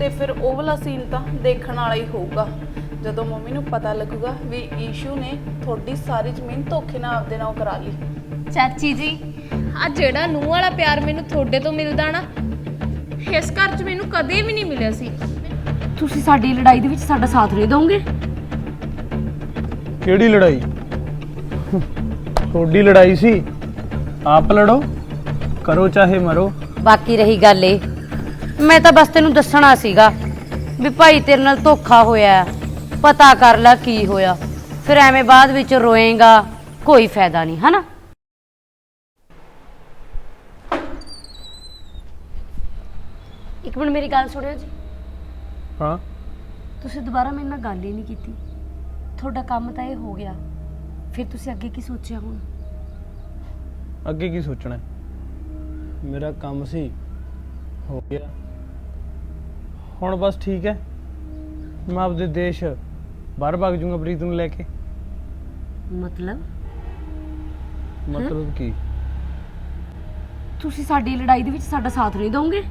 ਤੇ ਫਿਰ ਉਹ ਵਾਲਾ ਸੀਨ ਤਾਂ ਦੇਖਣ ਵਾਲਾ ਹੀ ਹੋਊਗਾ। ਜਦੋਂ ਮੰਮੀ ਨੂੰ ਪਤਾ ਲੱਗੂਗਾ ਵੀ ਈਸ਼ੂ ਨੇ ਤੁਹਾਡੀ ਸਾਰੀ ਜ਼ਮੀਨ ਧੋਖੇ ਨਾਲ ਆਪਦੇ ਨਾਲ ਕਰਾ ਲਈ। ਚਾਚੀ ਜੀ ਆ ਜਿਹੜਾ ਨੂੰਹ ਵਾਲਾ ਪਿਆਰ ਮੈਨੂੰ ਤੁਹਾਡੇ ਤੋਂ ਮਿਲਦਾ ਨਾ ਇਸ ਘਰ 'ਚ ਮੈਨੂੰ ਕਦੇ ਵੀ ਨਹੀਂ ਮਿਲਿਆ ਸੀ। ਤੁਸੀਂ ਸਾਡੀ ਲੜਾਈ ਦੇ ਵਿੱਚ ਸਾਡਾ ਸਾਥ ਨਹੀਂ ਦੋਗੇ ਕਿਹੜੀ ਲੜਾਈ? ਤੁਹਾਡੀ ਲੜਾਈ ਸੀ। ਆਪ ਲੜੋ ਕਰੋ ਚਾਹੇ ਮਰੋ। ਬਾਕੀ ਰਹੀ ਗੱਲ ਇਹ ਮੈਂ ਤਾਂ ਬਸ ਤੈਨੂੰ ਦੱਸਣਾ ਸੀਗਾ ਵੀ ਭਾਈ ਤੇਰੇ ਨਾਲ ਧੋਖਾ ਹੋਇਆ ਹੈ। ਪਤਾ ਕਰ ਲੈ ਕੀ ਹੋਇਆ। ਫਿਰ ਐਵੇਂ ਬਾਅਦ ਵਿੱਚ ਰੋਏਗਾ ਕੋਈ ਫਾਇਦਾ ਨਹੀਂ ਹਨਾ? ਇੱਕ ਮਿੰਟ ਮੇਰੀ ਗੱਲ ਸੁਣਿਓ ਜੀ। ਹਾਂ। ਤੁਸੀਂ ਦੁਬਾਰਾ ਮੇਰੇ ਨਾਲ ਗੱਲ ਹੀ ਨਹੀਂ ਕੀਤੀ। ਤੁਹਾਡਾ ਕੰਮ ਤਾਂ ਇਹ ਹੋ ਗਿਆ। ਫਿਰ ਤੁਸੀਂ ਅੱਗੇ ਕੀ ਸੋਚਿਆ ਹੁਣ? ਅੱਗੇ ਕੀ ਸੋਚਣਾ ਹੈ? ਮੇਰਾ ਕੰਮ ਸੀ। ਹੋ ਗਿਆ। ਹੁਣ ਬਸ ਠੀਕ ਹੈ। ਮੈਂ ਆਪਦੇ ਦੇਸ਼ ਬਾਹਰ ਭੱਜ ਜਾਊਂਗਾ ਪ੍ਰੀਤ ਨੂੰ ਲੈ ਕੇ। ਮਤਲਬ? ਮਤਲਬ ਕੀ? ਤੁਸੀਂ ਸਾਡੀ ਲੜਾਈ ਦੇ ਵਿੱਚ ਸਾਡਾ ਸਾਥ ਨਹੀਂ ਦੋਗੇ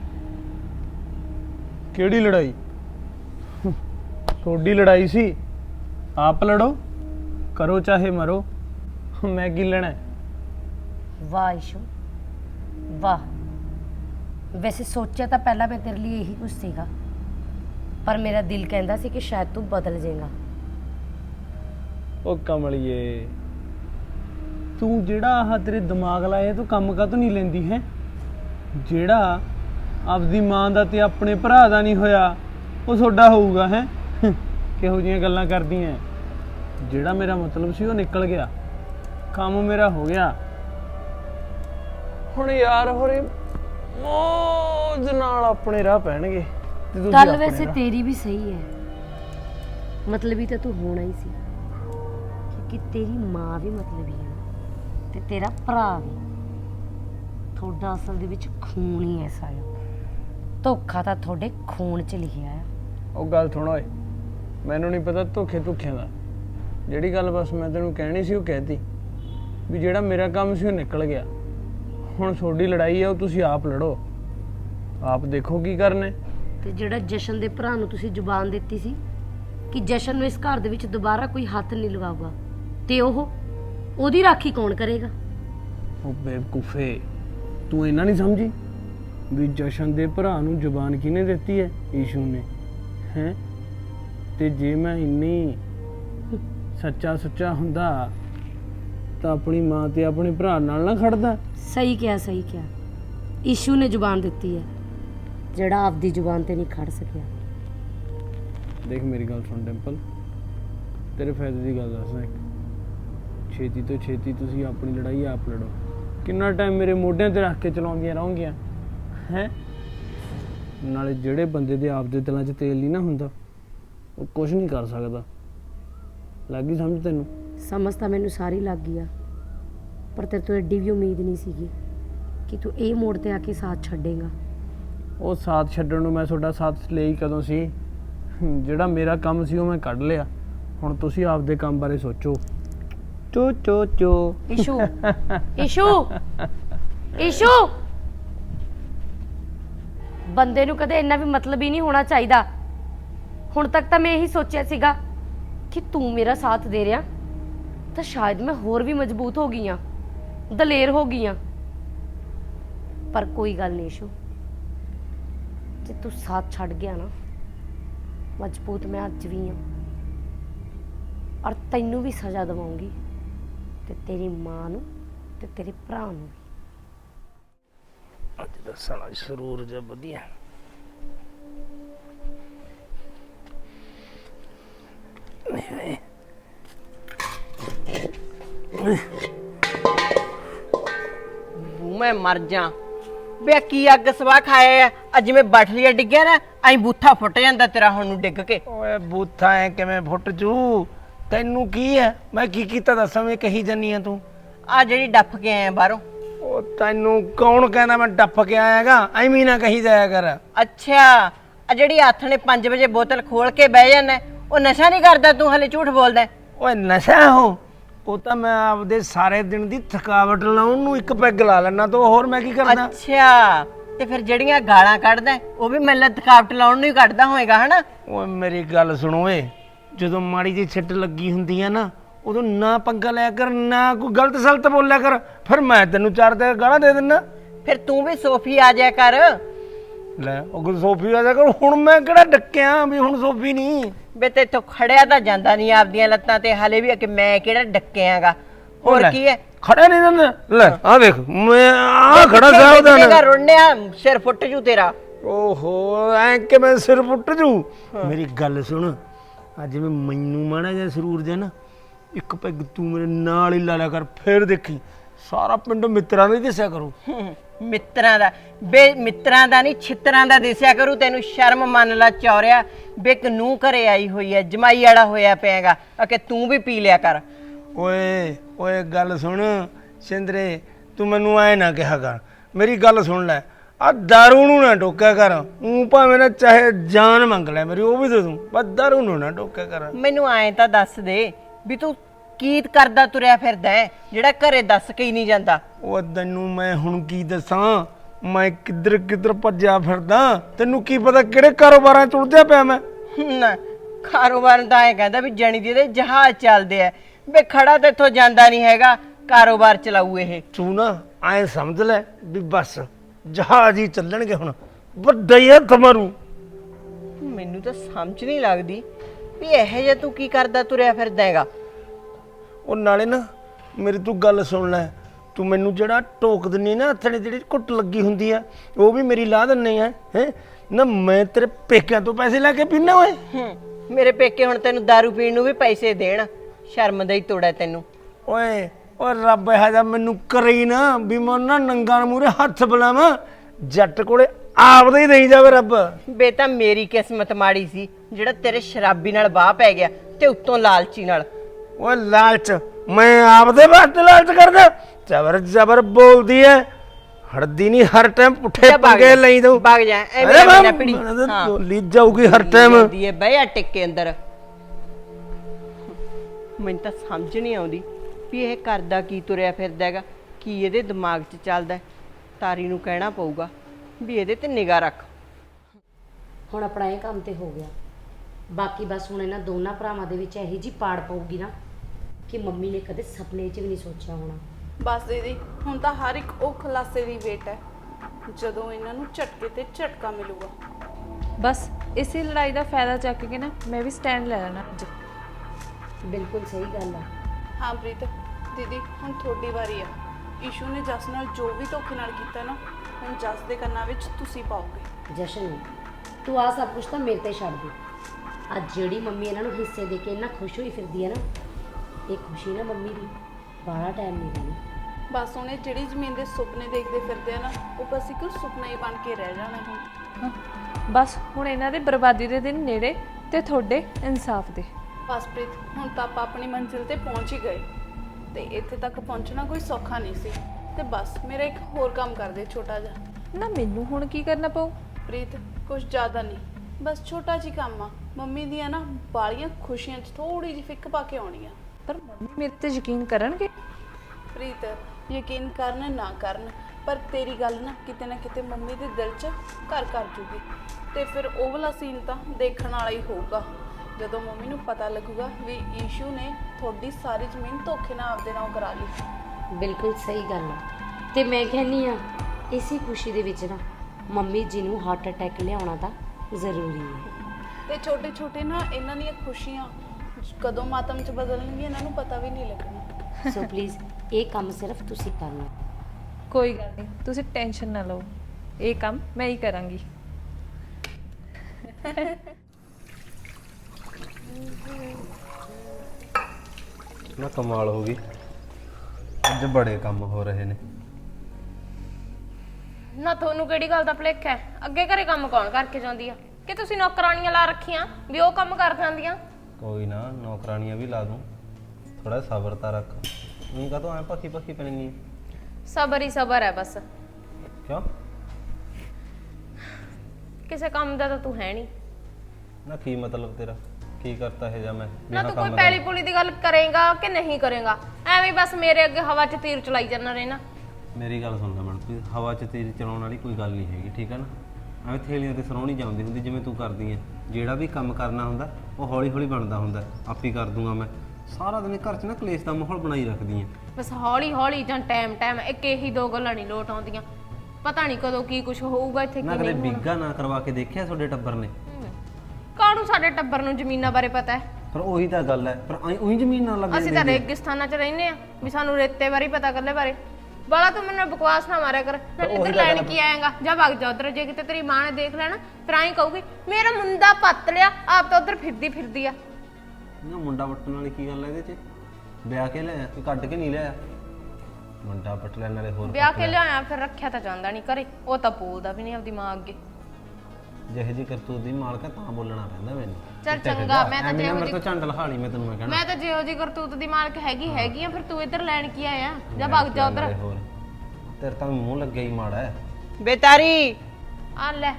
ਕਿਹੜੀ ਲੜਾਈ? ਤੁਹਾਡੀ ਲੜਾਈ ਸੀ। ਆਪ ਲੜੋ ਕਰੋ ਚਾਹੇ ਮਰੋ। ਮੈਂ ਕੀ ਲੈਣਾ? ਹੈ? ਵਾਹ ਇਸ਼ੂ ਵਾਹ। ਵੈਸੇ ਸੋਚਿਆ ਤਾਂ ਪਹਿਲਾਂ ਮੈਂ ਤੇਰੇ ਲਈ ਇਹੀ ਕੁਝ ਸੀਗਾ। ਪਰ ਮੇਰਾ ਦਿਲ ਕਹਿੰਦਾ ਸੀ ਕਿ ਸ਼ਾਇਦ ਤੂੰ ਬਦਲ ਜਾਏਗਾ ਉਹ ਕਮਲੀਏ, ਤੂੰ ਜਿਹੜਾ ਆਹ ਤੇਰੇ ਦਿਮਾਗ ਲਾਇਆ ਤੂੰ ਕੰਮ ਕਾਹਤੋਂ ਨਹੀਂ ਲੈਂਦੀ ਹੈ? ਜਿਹੜਾ ਆਪਦੀ ਮਾਂ ਦਾ ਤੇ ਆਪਣੇ ਭਰਾ ਦਾ ਨਹੀਂ ਹੋਇਆ, ਉਹ ਤੁਹਾਡਾ ਹੋਊਗਾ ਹੈ? ਕਿਹੋ ਜੀਆਂ ਗੱਲਾਂ ਕਰਦੀਆਂ ਜਿਹੜਾ ਮੇਰਾ ਮਤਲਬ ਸੀ ਉਹ ਨਿਕਲ ਗਿਆ। ਕੰਮ ਮੇਰਾ ਹੋ ਗਿਆ। ਹੁਣ ਯਾਰ ਹੋਰੇ ਮੋਜ ਨਾਲ ਆਪਣੇ ਰਾਹ ਪੈਣਗੇ। ਤੇ ਤੁਸੀਂ ਗੱਲ ਆਪਣੇ ਵੈਸੇ। ਤੇਰੀ ਵੀ ਸਹੀ ਹੈ। ਮਤਲਬੀ ਤਾਂ ਤੂੰ ਹੋਣਾ ਹੀ ਸੀ। ਕਿਉਂਕਿ ਤੇਰੀ ਮਾਂ ਵੀ ਮਤਲਬੀ ਹੈ। ਤੇ ਤੇਰਾ ਭਰਾ ਵੀ। ਤੁਹਾਡਾ ਅਸਲ ਦੇ ਵਿੱਚ ਖੂਨ ਹੀ ਐਸਾ ਹੈ ਧੋਖਾ ਤਾਂ ਤੁਹਾਡੇ ਖੂਨ 'ਚ ਲਿਖਿਆ ਹੈ ਉਹ ਗੱਲ ਸੁਣ ਓਏ। ਮੈਨੂੰ ਨਹੀਂ ਪਤਾ ਧੋਖੇ ਧੁੱਖਿਆਂ ਦਾ। ਜਿਹੜੀ ਗੱਲ ਬਸ ਮੈਂ ਤੈਨੂੰ ਕਹਿਣੀ ਸੀ ਉਹ ਕਹਿਤੀ। ਵੀ ਜਿਹੜਾ ਮੇਰਾ ਕੰਮ ਸੀ ਉਹ ਨਿਕਲ ਗਿਆ। ਹੁਣ ਤੁਹਾਡੀ ਲੜਾਈ ਹੈ ਉਹ ਤੁਸੀਂ ਆਪ ਲੜੋ। ਆਪ ਦੇਖੋ ਕੀ ਕਰਨਾ। ਹੈ। ਤੇ ਜਿਹੜਾ ਜਸ਼ਨ ਦੇ ਭਰਾ ਨੂੰ ਤੁਸੀਂ ਜ਼ੁਬਾਨ ਦਿੱਤੀ ਸੀ ਕਿ ਜਸ਼ਨ ਨੂੰ ਇਸ ਘਰ ਦੇ ਵਿੱਚ ਦੁਬਾਰਾ ਕੋਈ ਹੱਥ ਨਹੀਂ ਲਗਾਊਗਾ ਤੇ ਉਹ ਉਹਦੀ ਰਾਖੀ ਕੌਣ ਕਰੇਗਾ? ਉਹ ਬੇਵਕੂਫੇ ਤੂੰ ਇਹਨਾਂ ਨਹੀਂ ਸਮਝੀ ਵੀ ਜਸ਼ਨ ਦੇ ਭਰਾ ਨੂੰ ਜ਼ੁਬਾਨ ਕਿਹਨੇ ਦਿੱਤੀ ਹੈ ਈਸ਼ੂ ਨੇ? ਹੈ? ਤੇ ਜੇ ਮੈਂ ਇੰਨੀ ਸੱਚਾ ਸੁੱਚਾ ਹੁੰਦਾ ਤਾਂ ਆਪਣੀ ਮਾਂ ਤੇ ਆਪਣੇ ਭਰਾ ਨਾਲ ਨਾ ਖੜਦਾ। ਸਹੀ ਕਿਹਾ ਸਹੀ ਕਿਹਾ। ਈਸ਼ੂ ਨੇ ਜ਼ੁਬਾਨ ਦਿੱਤੀ ਹੈ। ਜਿਹੜਾ ਆਪਦੀ ਜ਼ੁਬਾਨ ਤੇ ਨਹੀਂ ਖੜ ਸਕਿਆ। ਦੇਖ ਮੇਰੀ ਗੱਲ ਸੁਣ ਡਿੰਪਲ ਤੇਰੇ ਫਾਇਦੇ ਦੀ ਗੱਲ ਦੱਸਦਾ ਇੱਕ। ਛੇਤੀ ਤੋਂ ਛੇਤੀ ਤੁਸੀਂ ਆਪਣੀ ਲੜਾਈ ਆਪ ਲੜੋ। ਕਿੰਨਾ ਟਾਈਮ ਮੇਰੇ ਮੋਢਿਆਂ ਤੇ ਰੱਖ ਕੇ ਚਲਾਉਂਦੀਆਂ ਰਹੋਗੀਆਂ ਹੈ? ਨਾਲੇ ਜਿਹੜੇ ਬੰਦੇ ਦੇ ਆਪ ਦੇ ਦਿਲਾਂ 'ਚ ਤੇਲ ਨਹੀਂ ਨਾ ਹੁੰਦਾ ਉਹ ਕੁਝ ਨਹੀਂ ਕਰ ਸਕਦਾ। ਲੱਗੀ ਸਮਝ ਤੈਨੂੰ? ਸਮਝ ਤਾਂ ਮੈਨੂੰ ਸਾਰੀ ਲੱਗ ਗਈ ਆ ਪਰ ਤੇਰੇ ਤੋਂ ਐਡੀ ਵੀ ਉਮੀਦ ਨਹੀਂ ਸੀਗੀ ਕਿ ਤੂੰ ਇਹ ਮੋੜ ਤੇ ਆ ਕੇ ਸਾਥ ਛੱਡੇਗਾ। ਉਹ ਸਾਥ ਛੱਡਣ ਨੂੰ ਮੈਂ ਤੁਹਾਡਾ ਸਾਥ ਲਈ ਕਦੋਂ ਸੀ? ਜਿਹੜਾ ਮੇਰਾ ਕੰਮ ਸੀ ਉਹ ਮੈਂ ਕੱਢ ਲਿਆ। ਹੁਣ ਤੁਸੀਂ ਆਪਦੇ ਕੰਮ ਬਾਰੇ ਸੋਚੋ। ਚੋ ਚੋ ਚੋ। ਈਸ਼ੂ ਈਸ਼ੂ ਈਸ਼ੂ ਬੰਦੇ ਨੂੰ ਕਦੇ ਇੰਨਾ ਵੀ ਮਤਲਬ ਹੀ ਨਹੀਂ ਹੋਣਾ ਚਾਹੀਦਾ। ਹੁਣ ਤੱਕ ਤਾਂ ਮੈਂ ਇਹੀ ਸੋਚਿਆ ਸੀਗਾ ਕਿ ਤੂੰ ਮੇਰਾ ਸਾਥ ਦੇ ਰਿਹਾ ਤਾਂ ਸ਼ਾਇਦ ਮੈਂ ਹੋਰ ਵੀ ਮਜ਼ਬੂਤ ਹੋ ਗਈ ਆ ਦਲੇਰ ਹੋ ਗਈ ਆ ਪਰ ਕੋਈ ਗੱਲ ਨਹੀਂ ਈਸ਼ੂ ਜੇ ਤੂੰ ਸਾਥ ਛੱਡ ਗਿਆ ਨਾ ਮਜ਼ਬੂਤ ਮੈਂ ਅੱਜ ਵੀ ਆ ਔਰ ਤੈਨੂੰ ਵੀ ਸਜ਼ਾ ਦਵਾਉਂਗੀ ਤੇ ਤੇਰੀ ਮਾਂ ਨੂੰ ਤੇ ਤੇਰੇ ਭਰਾ ਨੂੰ ਵੀ। ਅੱਜ ਦਾ ਸਾਲਾ ਸਰੂਰ ਜਿਹਾ ਵਧੀਆ। ਮੈਂ ਮਰ ਜਾ। ਬੇ ਕੀ ਅੱਗ ਸਵਾ ਖਾਇਆ ਆ? ਅੱਜ ਜਿਵੇਂ ਬਠਲੀਆ ਡਿੱਗਿਆ ਨਾ ਐਂ ਬੂਥਾ ਫੁੱਟ ਜਾਂਦਾ ਤੇਰਾ ਹੁਣ ਨੂੰ ਡਿੱਗ ਕੇ। ਓਏ ਬੂਥਾ ਐ ਕਿਵੇਂ ਫੁੱਟ ਜੂ? ਤੈਨੂੰ ਕੀ ਹੈ ਮੈਂ ਕੀ ਕੀਤਾ ਦੱਸਾਂ ਮੈਂ ਕਹੀ ਜੰਨੀ ਆ ਤੂੰ? ਆ ਜਿਹੜੀ ਡੱਫ ਕੇ ਆਇਆ ਬਾਹਰੋਂ। ਉਹ ਤੈਨੂੰ ਕੌਣ ਕਹਿੰਦਾ ਮੈਂ ਟੱਪ ਕੇ ਆਇਆਗਾ? ਐਵੇਂ ਨਾ ਕਹੀ ਜਾਇਆ ਕਰ। ਅੱਛਾ ਆ ਜਿਹੜੀ ਹੱਥ ਨੇ 5 ਵਜੇ ਬੋਤਲ ਖੋਲ ਕੇ ਬਹਿ ਜਾਂਦਾ ਉਹ ਨਸ਼ਾ ਨਹੀਂ ਕਰਦਾ ਤੂੰ ਹਲੇ ਝੂਠ ਬੋਲਦਾ? ਓਏ ਨਸ਼ਾ ਹੋ ਉਹ ਤਾਂ ਮੈਂ ਆਪਦੇ ਸਾਰੇ ਦਿਨ ਦੀ ਥਕਾਵਟ ਲਾਉਣ ਨੂੰ ਇੱਕ ਪੈਗ ਲਾ ਲੈਣਾ ਤੋਂ ਹੋਰ ਮੈਂ ਕੀ ਕਰਦਾ ਅੱਛਾ ਤੇ ਫਿਰ ਜਿਹੜੀਆਂ ਗਾਲਾਂ ਕੱਢਦਾ ਹੈ, ਉਹ ਵੀ ਮੈਨੂੰ ਥਕਾਵਟ ਲਾਉਣ ਨੂੰ ਹੀ ਕੱਢਦਾ ਹੋਏਗਾ ਹਨਾ? ਓਏ ਮੇਰੀ ਗੱਲ ਸੁਣੋ ਏ ਜਦੋਂ ਮਾੜੀ ਜਿਹੀ ਛਿੱਟ ਲੱਗੀ ਹੁੰਦੀ ਆ ਨਾ ਉਦੋਂ ਨਾ ਪੰਗਾ ਲਿਆ ਕਰ ਨਾ ਕੋਈ ਗਲਤ ਸਲਤ ਬੋਲਿਆ ਕਰ ਫਿਰ ਮੈਂ ਤੈਨੂੰ ਚਾਰ ਤੇ ਗਾਲਾਂ ਦੇ ਦਿੰਦਾ ਫਿਰ ਤੂੰ ਵੀ ਸੋਫੀ ਆ ਜਾਇਆ ਕਰ। ਲੈ ਉਹ ਸੋਫੀ ਆ ਜਾ ਕਰ ਹੁਣ ਮੈਂ ਕਿਹੜਾ ਡੱਕਿਆ ਵੀ ਹੁਣ ਸੋਫੀ ਨਹੀਂ। ਬੇ ਤੇ ਇੱਥੋਂ ਖੜਿਆ ਤਾਂ ਜਾਂਦਾ ਨਹੀਂ ਆਪਦੀਆਂ ਲੱਤਾਂ ਤੇ ਹਲੇ ਵੀ ਕਿ ਮੈਂ ਕਿਹੜਾ ਡੱਕਿਆਂਗਾ? ਹੋਰ ਕੀ ਹੈ? ਖੜਾ ਨਹੀਂ ਦਿੰਦਾ ਲੈ ਆ ਦੇਖ ਮੈਂ ਆ ਖੜਾ ਕਿੱਥੇ ਸਾਵਧਾਨ ਡਿੱਗੇਗਾ, ਰੁੰਨਿਆ ਸਿਰ ਫੁੱਟ ਜੂ ਤੇਰਾ। ਓਹੋ ਐ ਕਿ ਮੈਂ ਸਿਰ ਫੁੱਟ ਜੂ? ਮੇਰੀ ਗੱਲ ਸੁਣ ਅੱਜ ਮੈਂ ਮੈਨੂੰ ਮਾੜਾ ਜਿਹਾ ਸਰੂਰ ਦੇ ਨਾ ਇੱਕ ਪੈਗ ਤੂੰ ਮੇਰੇ ਨਾਲ ਹੀ ਲਾ ਲਿਆ ਕਰ ਫੇਰ ਦੇਖੀ। ਸਾਰਾ ਪਿੰਡ ਮਿੱਤਰਾਂ ਦਾ ਹੀ ਦੱਸਿਆ ਕਰੂ। ਮਿੱਤਰਾਂ ਦਾ। ਬੇ ਮਿੱਤਰਾਂ ਦਾ ਨਹੀਂ ਛਿੱਤਰਾਂ ਦਾ ਦਿਸਿਆ ਕਰੂ ਤੈਨੂੰ ਸ਼ਰਮ ਮੰਨ ਲਾ ਚੌਰਿਆ। ਬੇ ਨੂੰ ਘਰੇ ਆਈ ਹੋਈ ਹੈ ਜਮਾਈ ਵਾਲਾ ਹੋਇਆ ਪਿਆਗਾ। ਆ ਕਿ ਤੂੰ ਵੀ ਪੀ ਲਿਆ ਕਰ। ਓਏ ਓਏ ਗੱਲ ਸੁਣ ਸਿੰਦਰੇ ਤੂੰ ਮੈਨੂੰ ਐ ਨਾ ਕਿਹਾ ਕਰ। ਮੇਰੀ ਗੱਲ ਸੁਣ ਲੈ ਆ ਦਾਰੂ ਨੂੰ ਨਾ ਟੋਕਿਆ ਕਰ। ਉਹ ਭਾਵੇਂ ਨਾ ਚਾਹੇ ਜਾਨ ਮੰਗ ਲੈ ਮੇਰੀ ਉਹ ਵੀ ਦੇ ਦੂੰ ਬਸ ਦਾਰੂ ਨੂੰ ਨਾ ਟੋਕਿਆ ਕਰ। ਮੈਨੂੰ ਐਂ ਤਾਂ ਦੱਸ ਦੇ ਵੀ ਤੂੰ ਕੀ ਕਰਦਾ ਤੁਰਿਆ ਫਿਰਦਾ ਹੈ, ਜਿਹੜਾ ਘਰੇ ਦੱਸ ਕੇ ਹੀ ਨਹੀਂ ਜਾਂਦਾ। ਉਹ ਤੈਨੂੰ ਮੈਂ ਹੁਣ ਕੀ ਦੱਸਾਂ? ਮੈਂ ਕਿੱਧਰ ਕਿੱਧਰ ਭੱਜਿਆ ਫਿਰਦਾ? ਤੈਨੂੰ ਕੀ ਪਤਾ ਕਿਹੜੇ ਕਾਰੋਬਾਰਾਂ ਚ ਉਲਝਿਆ ਪਿਆ ਮੈਂ? ਨਾ ਕਾਰੋਬਾਰ ਤਾਂ ਐਂ ਕਹਿੰਦਾ ਵੀ ਜਣੀ ਦੇ ਜਹਾਜ਼ ਚੱਲਦੇ ਆ। ਬੇ ਖੜਾ ਤੇ ਇੱਥੋਂ ਜਾਂਦਾ ਨਹੀਂ ਹੈਗਾ ਕਾਰੋਬਾਰ ਚਲਾਊ ਇਹ। ਤੂੰ ਨਾ ਐ ਸਮਝ ਲੈ ਵੀ ਬਸ ਜਹਾਜ਼ ਹੀ ਚੱਲਣਗੇ ਹੁਣ। ਵੱਡਾ ਹੀ ਹੱਥ ਮਾਰੂ। ਮੈਨੂੰ ਤਾਂ ਸਮਝ ਨਹੀਂ ਲੱਗਦੀ ਵੀ ਇਹੋ ਜਿਹਾ ਤੂੰ ਕੀ ਕਰਦਾ ਤੁਰਿਆ ਫਿਰਦਾ ਹੈਗਾ। ਉਹ ਨਾਲੇ ਨਾ ਮੇਰੀ ਤੂੰ ਗੱਲ ਸੁਣ ਲੈ। ਤੂੰ ਮੈਨੂੰ ਜਿਹੜਾ ਟੋਕ ਦਿੰਨੀ ਨਾ ਹੱਥ ਨੇ ਜਿਹੜੀ ਘੁੱਟ ਲੱਗੀ ਹੁੰਦੀ ਆ ਉਹ ਵੀ ਮੇਰੀ ਲਾ ਦਿੰਨੀ ਆ ਹੈ? ਨਾ ਮੈਂ ਤੇਰੇ ਪੇਕਿਆਂ ਤੋਂ ਪੈਸੇ ਲੈ ਕੇ ਪੀਣਾ ਓਏ। ਹੂੰ ਮੇਰੇ ਪੇਕੇ ਹੁਣ ਤੈਨੂੰ दारू ਪੀਣ ਨੂੰ ਵੀ ਪੈਸੇ ਦੇਣ ਸ਼ਰਮ ਦਾ ਹੀ ਤੋੜਾ ਤੈਨੂੰ। ਓਏ ਓ ਰੱਬ ਇਹ ਜਾ ਮੈਨੂੰ ਕਰੇ ਨਾ ਵੀ ਮੈਂ ਉਹਨਾਂ ਨੰਗਾ ਮੂਰੇ ਹੱਥ ਬੁਲਾਵਾਂ ਜੱਟ ਕੋਲੇ ਆਪਦਾ ਹੀ ਦੇਈ ਜਾਵੇ ਰੱਬ। ਬੇ ਤਾਂ ਮੇਰੀ ਕਿਸਮਤ ਮਾੜੀ ਸੀ ਜਿਹੜਾ ਤੇਰੇ ਸ਼ਰਾਬੀ ਨਾਲ ਬਾਹ ਪੈ ਗਿਆ ਤੇ ਉੱਤੋਂ ਲਾਲਚੀ ਨਾਲ। ਓਏ ਲਾਲਚ ਮੈਂ ਆਪਦੇ ਵਾਸਤੇ ਲਾਲਚ ਕਰਦਾ। ਜ਼ਬਰ ਜ਼ਬਰ ਬੋਲਦੀ ਐ। ਹੜਦੀ ਨਹੀਂ ਹਰ ਟਾਈਮ ਪੁੱਠੇ ਪੰਗੇ ਲਈ ਦਊ ਭੱਗ ਜਾ, ਐਵੇਂ ਨਾ ਪਿੜੀ। ਹਾਂ। ਬੋਲੀ ਜਾਊਗੀ ਹਰ ਟਾਈਮ ਜਾਂਦੀ ਏ ਬਹਿ ਆ ਟਿੱਕੇ ਅੰਦਰ। ਮੈਨੂੰ ਤਾਂ ਸਮਝ ਨਹੀਂ ਆਉਂਦੀ ਵੀ ਇਹ ਕਰਦਾ ਕੀ ਤੁਰਿਆ ਫਿਰਦਾ ਹੈਗਾ ਕੀ ਇਹਦੇ ਦਿਮਾਗ 'ਚ ਚੱਲਦਾ। ਤਾਰੀ ਨੂੰ ਕਹਿਣਾ ਪਊਗਾ ਵੀ ਇਹਦੇ ਤੇ ਨਿਗਾਹ ਰੱਖ। ਹੁਣ ਆਪਣਾ ਇਹ ਕੰਮ ਤੇ ਹੋ ਗਿਆ। ਬਾਕੀ ਬਸ ਹੁਣ ਇਹਨਾਂ ਦੋਨਾਂ ਭਰਾਵਾਂ ਦੇ ਵਿੱਚ ਇਹੀ ਜੀ ਪਾੜ ਪਊਗੀ ਨਾ। ਕਿ ਮੰਮੀ ਨੇ ਕਦੇ ਸੁਪਨੇ 'ਚ ਵੀ ਨਹੀਂ ਸੋਚਿਆ ਹੋਣਾ। ਬਸ ਦੀਦੀ ਹੁਣ ਤਾਂ ਹਰ ਇੱਕ ਉਹ ਖਲਾਸੇ ਦੀ ਵੇਟ ਹੈ ਜਦੋਂ ਇਹਨਾਂ ਨੂੰ ਝਟਕੇ ਤੇ ਝਟਕਾ ਮਿਲੂਗਾ। ਬਸ ਇਸੇ ਲੜਾਈ ਦਾ ਫਾਇਦਾ ਚੱਕ ਕੇ ਨਾ ਮੈਂ ਵੀ ਸਟੈਂਡ ਲੈ ਲੈਣਾ ਅੱਜ। ਬਿਲਕੁਲ ਸਹੀ ਗੱਲ ਆ। ਹਾਂ ਪ੍ਰੀਤ ਦੀਦੀ ਹੁਣ ਤੁਹਾਡੀ ਵਾਰੀ ਆ। ਈਸ਼ੂ ਨੇ ਜਸ ਨਾਲ ਜੋ ਵੀ ਧੋਖੇ ਨਾਲ ਕੀਤਾ ਨਾ ਹੁਣ ਜਸ ਦੇ ਕੰਨਾਂ ਵਿੱਚ ਤੁਸੀਂ ਪਾਓਗੇ। ਜਸ਼ਨ ਤੂੰ ਆ ਸਭ ਕੁਝ ਤਾਂ ਮੇਰੇ ਤੇ ਛੱਡ ਦੇ। ਅੱਜ ਜਿਹੜੀ ਮੰਮੀ ਇਹਨਾਂ ਨੂੰ ਹਿੱਸੇ ਦੇ ਕੇ ਇੰਨਾ ਖੁਸ਼ ਹੋਈ ਫਿਰਦੀ ਹੈ ਨਾ ਇਹ ਖੁਸ਼ੀ ਨਾ ਮੰਮੀ ਦੀ ਬਾਹਲਾ ਟਾਈਮ ਨਹੀਂ ਰਹਿਣੀ ਬਸ ਉਹਨੇ ਜਿਹੜੀ ਜ਼ਮੀਨ ਦੇ ਸੁਪਨੇ ਦੇਖਦੇ ਫਿਰਦੇ ਆ ਨਾ ਉਹ ਬਸ ਇੱਕ ਸੁਪਨਾ ਹੀ ਬਣ ਕੇ ਰਹਿ ਜਾਣਾ ਹੁਣ। ਹਾਂ, ਬਸ ਹੁਣ ਇਹਨਾਂ ਦੇ ਬਰਬਾਦੀ ਦੇ ਦਿਨ ਨੇੜੇ ਤੇ ਤੁਹਾਡੇ ਇਨਸਾਫ ਦੇ। ਬਸ ਪ੍ਰੀਤ ਹੁਣ ਤਾਂ ਆਪਾਂ ਆਪਣੀ ਮੰਜ਼ਿਲ ਤੇ ਪਹੁੰਚ ਹੀ ਗਏ। ਤੇ ਇੱਥੇ ਤੱਕ ਪਹੁੰਚਣਾ ਕੋਈ ਸੌਖਾ ਨਹੀਂ ਸੀ। ਤੇ ਬਸ ਮੇਰਾ ਇੱਕ ਹੋਰ ਕੰਮ ਕਰ ਦੇ ਛੋਟਾ ਜਿਹਾ। ਨਾ ਮੈਨੂੰ ਹੁਣ ਕੀ ਕਰਨਾ ਪਊ? ਪ੍ਰੀਤ ਕੁਝ ਜ਼ਿਆਦਾ ਨਹੀਂ। ਬਸ ਛੋਟਾ ਜਿਹਾ ਕੰਮ ਆ। ਮੰਮੀ ਦੀਆਂ ਨਾ ਬਾਲੀਆਂ ਖੁਸ਼ੀਆਂ 'ਚ ਥੋੜੀ ਜਿਹੀ ਫਿੱਕ ਪਾ ਕੇ ਆਉਣੀ ਆ ਪਰ ਮੰਮੀ ਮੇਰੇ ਤੇ ਯਕੀਨ ਕਰਨਗੇ? ਪ੍ਰੀਤ ਯਕੀਨ ਕਰਨ ਨਾ ਕਰਨ ਪਰ ਤੇਰੀ ਗੱਲ ਨਾ ਕਿਤੇ ਨਾ ਕਿਤੇ ਮੰਮੀ ਦੇ ਦਿਲ 'ਚ ਘਰ ਕਰ ਜੂਗੀ। ਤੇ ਫਿਰ ਉਹ ਵਾਲਾ ਸੀਨ ਤਾਂ ਦੇਖਣ ਵਾਲਾ ਹੀ ਹੋਊਗਾ। ਜਦੋਂ ਮੰਮੀ ਨੂੰ ਪਤਾ ਲੱਗੂਗਾ ਵੀ ਈਸ਼ੂ ਨੇ ਤੁਹਾਡੀ ਸਾਰੀ ਜ਼ਮੀਨ ਧੋਖੇ ਨਾਲ ਆਪਦੇ ਨਾਲ ਕਰਾ ਲਈ। ਬਿਲਕੁਲ ਸਹੀ ਗੱਲ ਆ। ਤੇ ਮੈਂ ਕਹਿੰਨੀ ਆ ਇਸੇ ਖੁਸ਼ੀ ਦੇ ਵਿੱਚ ਨਾ ਮੰਮੀ ਜੀ ਨੂੰ ਹਾਰਟ ਅਟੈਕ ਲਿਆਉਣਾ ਤਾਂ ਜ਼ਰੂਰੀ ਹੈ ਤੇ ਛੋਟੇ ਛੋਟੇ ਨਾ ਇਹਨਾਂ ਦੀਆਂ ਖੁਸ਼ੀਆਂ ਕਦੋਂ ਮਾਤਮ 'ਚ ਬਦਲਣਗੀਆਂ ਇਹਨਾਂ ਨੂੰ ਪਤਾ ਵੀ ਨਹੀਂ ਲੱਗਣਾ। ਸੋ ਪਲੀਜ਼ ਇਹ ਕੰਮ ਸਿਰਫ ਤੁਸੀਂ ਕਰਨਾ। ਕੋਈ ਗੱਲ ਨਹੀਂ ਤੁਸੀਂ ਟੈਨਸ਼ਨ ਨਾ ਲਓ। ਇਹ ਕੰਮ ਮੈਂ ਹੀ ਕਰਾਂਗੀ। ਨਾ ਕਮਾਲ ਹੋ ਗਈ। ਅੱਜ ਬੜੇ ਕੰਮ ਹੋ ਰਹੇ ਨੇ। ਨਾ ਤੁਹਾਨੂੰ ਕਿਹੜੀ ਗੱਲ ਦਾ ਭੁਲੇਖਾ ਹੈ? ਅੱਗੇ ਘਰੇ ਕੰਮ ਕੌਣ ਕਰਕੇ ਜਾਂਦੀ ਆ? ਕਿ ਤੁਸੀਂ ਨੌਕਰਾਣੀਆਂ ਲਾ ਰੱਖੀਆਂ ਵੀ ਉਹ ਕੰਮ ਕਰ ਜਾਂਦੀਆਂ? ਕੋਈ ਨਾ ਨੌਕਰਾਨੀਆਂ ਵੀ ਲਾ ਦੂੰ। ਥੋੜਾ ਸਬਰ ਤਾਂ ਰੱਖ। ਨਹੀਂ ਕਾ ਐ ਪੱਖੀ ਪੱਖੀ ਪੈਣੀ ਸਬਰ ਹੀ ਸਬਰ ਹੈ ਬਸ। ਕਿਉਂ? ਕਿਸੇ ਕੰਮ ਦਾ ਤਾਂ ਤੂੰ ਹੈ ਨਹੀਂ। ਨਾ ਕੀ ਮਤਲਬ ਤੇਰਾ? ਕੀ ਕਰਤਾ ਹੈ ਜਾਂ ਮੈਂ ਨਾ ਤੂੰ ਕੋਈ ਪੈਲੀ ਪੁਲੀ ਦੀ ਗੱਲ ਕਰੇਗਾ ਕਿ ਨਹੀਂ ਕਰੇਗਾ? ਐਵੇਂ ਬਸ ਮੇਰੇ ਅੱਗੇ ਹਵਾ 'ਚ ਤੀਰ ਚਲਾਈ ਜਾਂਦਾ ਰਹਿਣਾ। ਮੇਰੀ ਗੱਲ ਸੁਣ ਲੈ ਮਨਪ੍ਰੀਤ ਹਵਾ 'ਚ ਤੇਰੀ ਚਲਾਉਣ ਵਾਲੀ ਕੋਈ ਗੱਲ ਨਹੀਂ ਹੈਗੀ ਠੀਕ ਹੈ ਨਾ? ਐਵੇਂ ਥੇਲੀਆਂ ਤੇ ਸਰੋਂ ਨਹੀਂ ਜਾਂਦੀ ਹੁੰਦੀ ਜਿਵੇਂ ਤੂੰ ਕਰਦੀ ਹੈ ਜਿਹੜਾ ਵੀ ਕੰਮ ਕਰਨਾ ਹੁੰਦਾ ਉਹ ਹੌਲੀ ਹੌਲੀ ਬਣਦਾ ਹੁੰਦਾ। ਆਪੀ ਕਰ ਦੂੰਗਾ ਮੈਂ। ਸਾਰਾ ਦਿਨ ਘਰ 'ਚ ਨਾ ਕਲੇਸ਼ ਦਾ ਮਾਹੌਲ ਬਣਾਈ ਰੱਖਦੀ ਹੈ ਬਸ ਹੌਲੀ ਹੌਲੀ ਜਾਂ ਟਾਈਮ ਟਾਈਮ ਇੱਕ ਇਹੀ ਦੋ ਗੱਲਾਂ ਨਹੀਂ ਲੋਟ ਆਉਂਦੀਆਂ। ਪਤਾ ਨਹੀਂ ਕਦੋਂ ਕੀ ਕੁਝ ਹੋਊਗਾ ਇੱਥੇ ਨਾ ਕਦੇ ਬਿੱਗਾ ਨਾ ਕਰਵਾ ਕੇ ਦੇਖਿਆ ਤੁਹਾਡੇ ਟੱਬਰ ਨੇ? ਕਾਹਨੂੰ ਸਾਡੇ ਟੱਬਰ ਨੂੰ ਜ਼ਮੀਨਾਂ ਬਾਰੇ ਪਤਾ ਹੈ? ਪਰ ਉਹੀ ਤਾਂ ਗੱਲ ਹੈ। ਪਰ ਐਂ ਉਹੀ ਜ਼ਮੀਨ ਨਾਲ ਲੱਗ ਅਸੀਂ ਤਾਂ ਰੇਗਿਸਤਾਨਾਂ 'ਚ ਰਹਿੰਦੇ ਆ ਵੀ ਸਾਨੂੰ ਰੇਤੇ ਬਾਰੇ ਪਤਾ ਕੱਲੇ ਬਾਰੇ। ਬਾਲਾ ਤੂੰ ਮੈਨੂੰ ਬਕਵਾਸ ਨਾ ਮਾਰਿਆ ਕਰ। ਨਾ ਇੱਧਰ ਲੈਣ ਕੀ ਆਏਗਾ? ਜਾ ਵਗ ਜਾ ਉਧਰ ਜੇ ਕਿਤੇ ਤੇਰੀ ਮਾਂ ਨੇ ਦੇਖ ਲੈਣਾ ਫਿਰ ਐਂ ਕਹੂਗੀ ਮੇਰਾ ਮੁੰਡਾ ਪੱਤ ਲਿਆ ਆਪ ਤਾਂ ਉਧਰ ਫਿਰਦੀ ਫਿਰਦੀ ਆ। ਨਾ ਮੁੰਡਾ ਵੱਟਣ ਵਾਲੀ ਕੀ ਗੱਲ ਹੈ ਇਹਦੇ 'ਚ? ਵਿਆਹ ਕੇ ਲਿਆ ਕਿ ਕੱਢ ਕੇ ਨਹੀਂ ਲਿਆ ਮੁੰਡਾ ਪੱਟ ਲੈਣ ਵਾਲੇ ਹੋਰ ਵਿਆਹ ਕੇ ਲਿਆਇਆ ਫਿਰ ਰੱਖਿਆ ਤਾਂ ਜਾਂਦਾ ਨਹੀਂ ਘਰੇ। ਉਹ ਤਾਂ ਬੋਲਦਾ ਵੀ ਨਹੀਂ ਆਪਦੀ ਮਾਂ ਅੱਗੇ। ਜਿਹੇ ਜੀ ਕਰਤੂਤ ਦੀ ਮਾਲਕ ਹੈ ਤਾਂ ਬੋਲਣਾ ਪੈਂਦਾ ਮੈਨੂੰ। ਚੱਲ ਚੰਗਾ। ਮੈਂ ਤਾਂ ਐਵੇਂ ਨਾ ਜਿਹੋ ਮੇਰੇ ਤੋਂ ਝੰਡ ਲਹਾਲੀ ਮੈਂ ਤੈਨੂੰ ਮੈਂ ਕਹਿਣਾ। ਮੈਂ ਤਾਂ ਜਿਹੋ ਜੀ ਕਰਤੂਤ ਦੀ ਮਾਲਕ ਹੈਗੀ ਹੈਗੀ ਆ ਫਿਰ ਤੂੰ ਇੱਧਰ ਲੈਣ ਕੀ ਆਇਆ? ਜਾ ਵਗ ਜਾ ਉਧਰ। ਹੋਰ। ਤੇਰੇ ਤਾਂ ਮੂੰਹ ਲੱਗਿਆ ਹੀ ਮਾੜਾ। ਹੈ ਬੇਤਾਰੀ ਆ ਲੈ।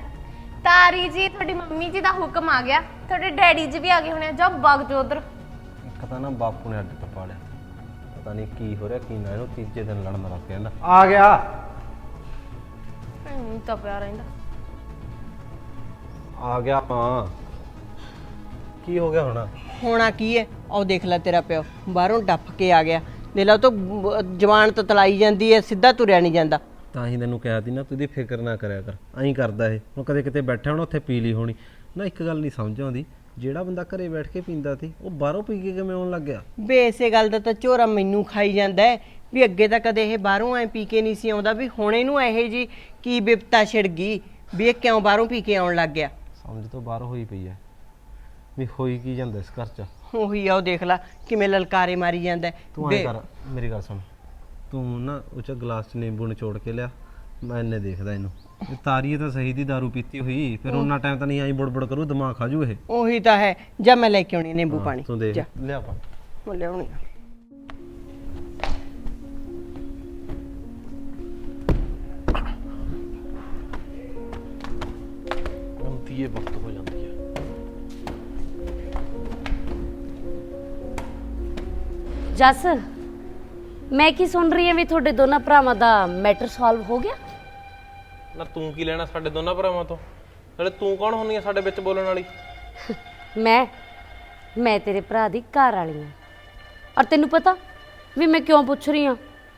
ਤਾਰੀ ਜੀ ਤੁਹਾਡੀ ਮੰਮੀ ਜੀ ਦਾ ਹੁਕਮ ਆ ਗਿਆ। ਤੁਹਾਡੇ ਡੈਡੀ ਜੀ ਵੀ ਆ ਗਏ ਹੋਣੇ ਆ। ਜਾ ਵਗ ਜਾ ਉਧਰ। ਇੱਕ ਤਾਂ ਨਾ ਬਾਪੂ ਨੇ ਅੱਡ ਟਪਾ ਲਿਆ। ਪਤਾ ਨਹੀਂ ਕੀ ਹੋ ਰਿਹਾ ਕੀ ਨਾ ਇਹਨੂੰ ਤੀਜੇ ਦਿਨ ਲੜਨ ਲੱਗ ਪਿਆ ਆ ਗਿਆ। ਤਾਂ ਪਿਆ ਰਹਿੰਦਾ। ਆ ਗਿਆ ਹਾਂ ਕੀ ਹੋ ਗਿਆ ਹੁਣ? ਹੋਣਾ ਕੀ ਹੈ ਉਹ ਦੇਖ ਲੈ ਤੇਰਾ ਪਿਓ। ਬਾਹਰੋਂ ਡੱਫ ਕੇ ਆ ਗਿਆ। ਦੇ ਲਾ ਉਹ ਤਾਂ ਬ- ਜਵਾਨ ਤਾਂ ਤਲਾਈ ਜਾਂਦੀ ਹੈ ਸਿੱਧਾ ਤੁਰਿਆ ਨਹੀਂ ਜਾਂਦਾ। ਤਾਂ ਹੀ ਤੈਨੂੰ ਕਿਹਾ ਸੀ ਨਾ ਤੂੰ ਇਹਦੀ ਫਿਕਰ ਨਾ ਕਰਿਆ ਕਰ। ਐਂ ਕਰਦਾ ਇਹ। ਹੁਣ ਕਦੇ ਕਿਤੇ ਬੈਠਾ ਹੋਣਾ ਉੱਥੇ ਪੀ ਲਈ ਹੋਣੀ। ਨਾ ਇੱਕ ਗੱਲ ਨਹੀਂ ਸਮਝ ਆਉਂਦੀ। ਜਿਹੜਾ ਬੰਦਾ ਘਰੇ ਬੈਠ ਕੇ ਪੀਂਦਾ ਸੀ ਉਹ ਬਾਹਰੋਂ ਪੀ ਕੇ ਕਿਵੇਂ ਆਉਣ ਲੱਗ ਗਿਆ? ਬੇ ਇਸੇ ਗੱਲ ਦਾ ਤਾਂ ਝੋਰਾ ਮੈਨੂੰ ਖਾਈ ਜਾਂਦਾ ਹੈ ਵੀ ਅੱਗੇ ਤਾਂ ਕਦੇ ਇਹ ਬਾਹਰੋਂ ਐ ਪੀ ਕੇ ਨਹੀਂ ਸੀ ਆਉਂਦਾ। ਵੀ ਹੁਣ ਇਹਨੂੰ ਇਹੋ ਜੀ ਕੀ ਬਿਪਤਾ ਛਿੜ ਗਈ ਵੀ ਇਹ ਕਿਉਂ ਬਾਹਰੋਂ ਪੀ ਕੇ ਆਉਣ ਲੱਗ ਗਿਆ? ਸਮਝ ਤੋਂ ਬਾਹਰ ਹੋਈ ਪਈ ਐ ਵੀ ਹੋਈ ਕੀ ਜਾਂਦਾ ਇਸ ਘਰ 'ਚ? ਉਹੀ ਆ ਉਹ ਦੇਖ ਲੈ ਕਿਵੇਂ ਲਲਕਾਰੇ ਮਾਰੀ ਜਾਂਦਾ ਹੈ। ਤੂੰ ਐ ਬੇ- ਕਰ ਮੇਰੀ ਗੱਲ ਸੁਣ। ਤੂੰ ਨਾ ਉਹ ਚ ਗਲਾਸ ਚ ਨਿੰਬੂ ਨਿਚੋੜ ਕੇ ਲਿਆ ਮੈਂ ਇਹਨੇ ਦੇਖਦਾ ਇਹਨੂੰ। ਇਹ ਤਾਰੀ ਤਾਂ ਸਹੀ ਦੀ दारू ਪੀਤੀ ਹੋਈ ਫਿਰ ਉਹਨਾਂ ਟਾਈਮ ਤਾਂ ਨਹੀਂ ਆਈ ਬੁੜਬੁੜ ਕਰੂ ਦਿਮਾਗ ਖਾਜੂ ਇਹ। ਉਹੀ ਤਾਂ ਹੈ। ਜਾਂ ਮੈਂ ਲੈ ਕੇ ਆਉਣੀ ਨਿੰਬੂ ਪਾਣੀ। ਤੂੰ ਦੇਖ ਲਿਆ ਪਾ। ਮੈਂ ਲਿਆਉਣੀ ਆ। ਇਹ ਵਕਤ ਹੋ ਜਾਂਦੀ ਹੈ ਜੱਸ ਮੈਂ ਕੀ ਸੁਣ ਰਹੀ ਹਾਂ ਵੀ ਤੁਹਾਡੇ ਦੋਨਾਂ ਭਰਾਵਾਂ ਦਾ ਮੈਟਰ ਸੋਲਵ ਹੋ ਗਿਆ ਨਾ ਤੂੰ ਕੀ ਲੈਣਾ ਸਾਡੇ ਦੋਨਾਂ ਭਰਾਵਾਂ ਤੋਂ? ਨਾਲੇ ਤੂੰ ਕੌਣ ਹੁੰਨੀ ਆ ਸਾਡੇ ਵਿੱਚ ਬੋਲਣ ਵਾਲੀ? ਮੈਂ ਮੈਂ ਤੇਰੇ ਭਰਾ ਦੀ ਘਰ ਵਾਲੀ ਹਾਂ। ਔਰ ਤੈਨੂੰ ਪਤਾ ਵੀ ਮੈਂ ਕਿਉਂ ਪੁੱਛ ਰਹੀ ਹਾਂ?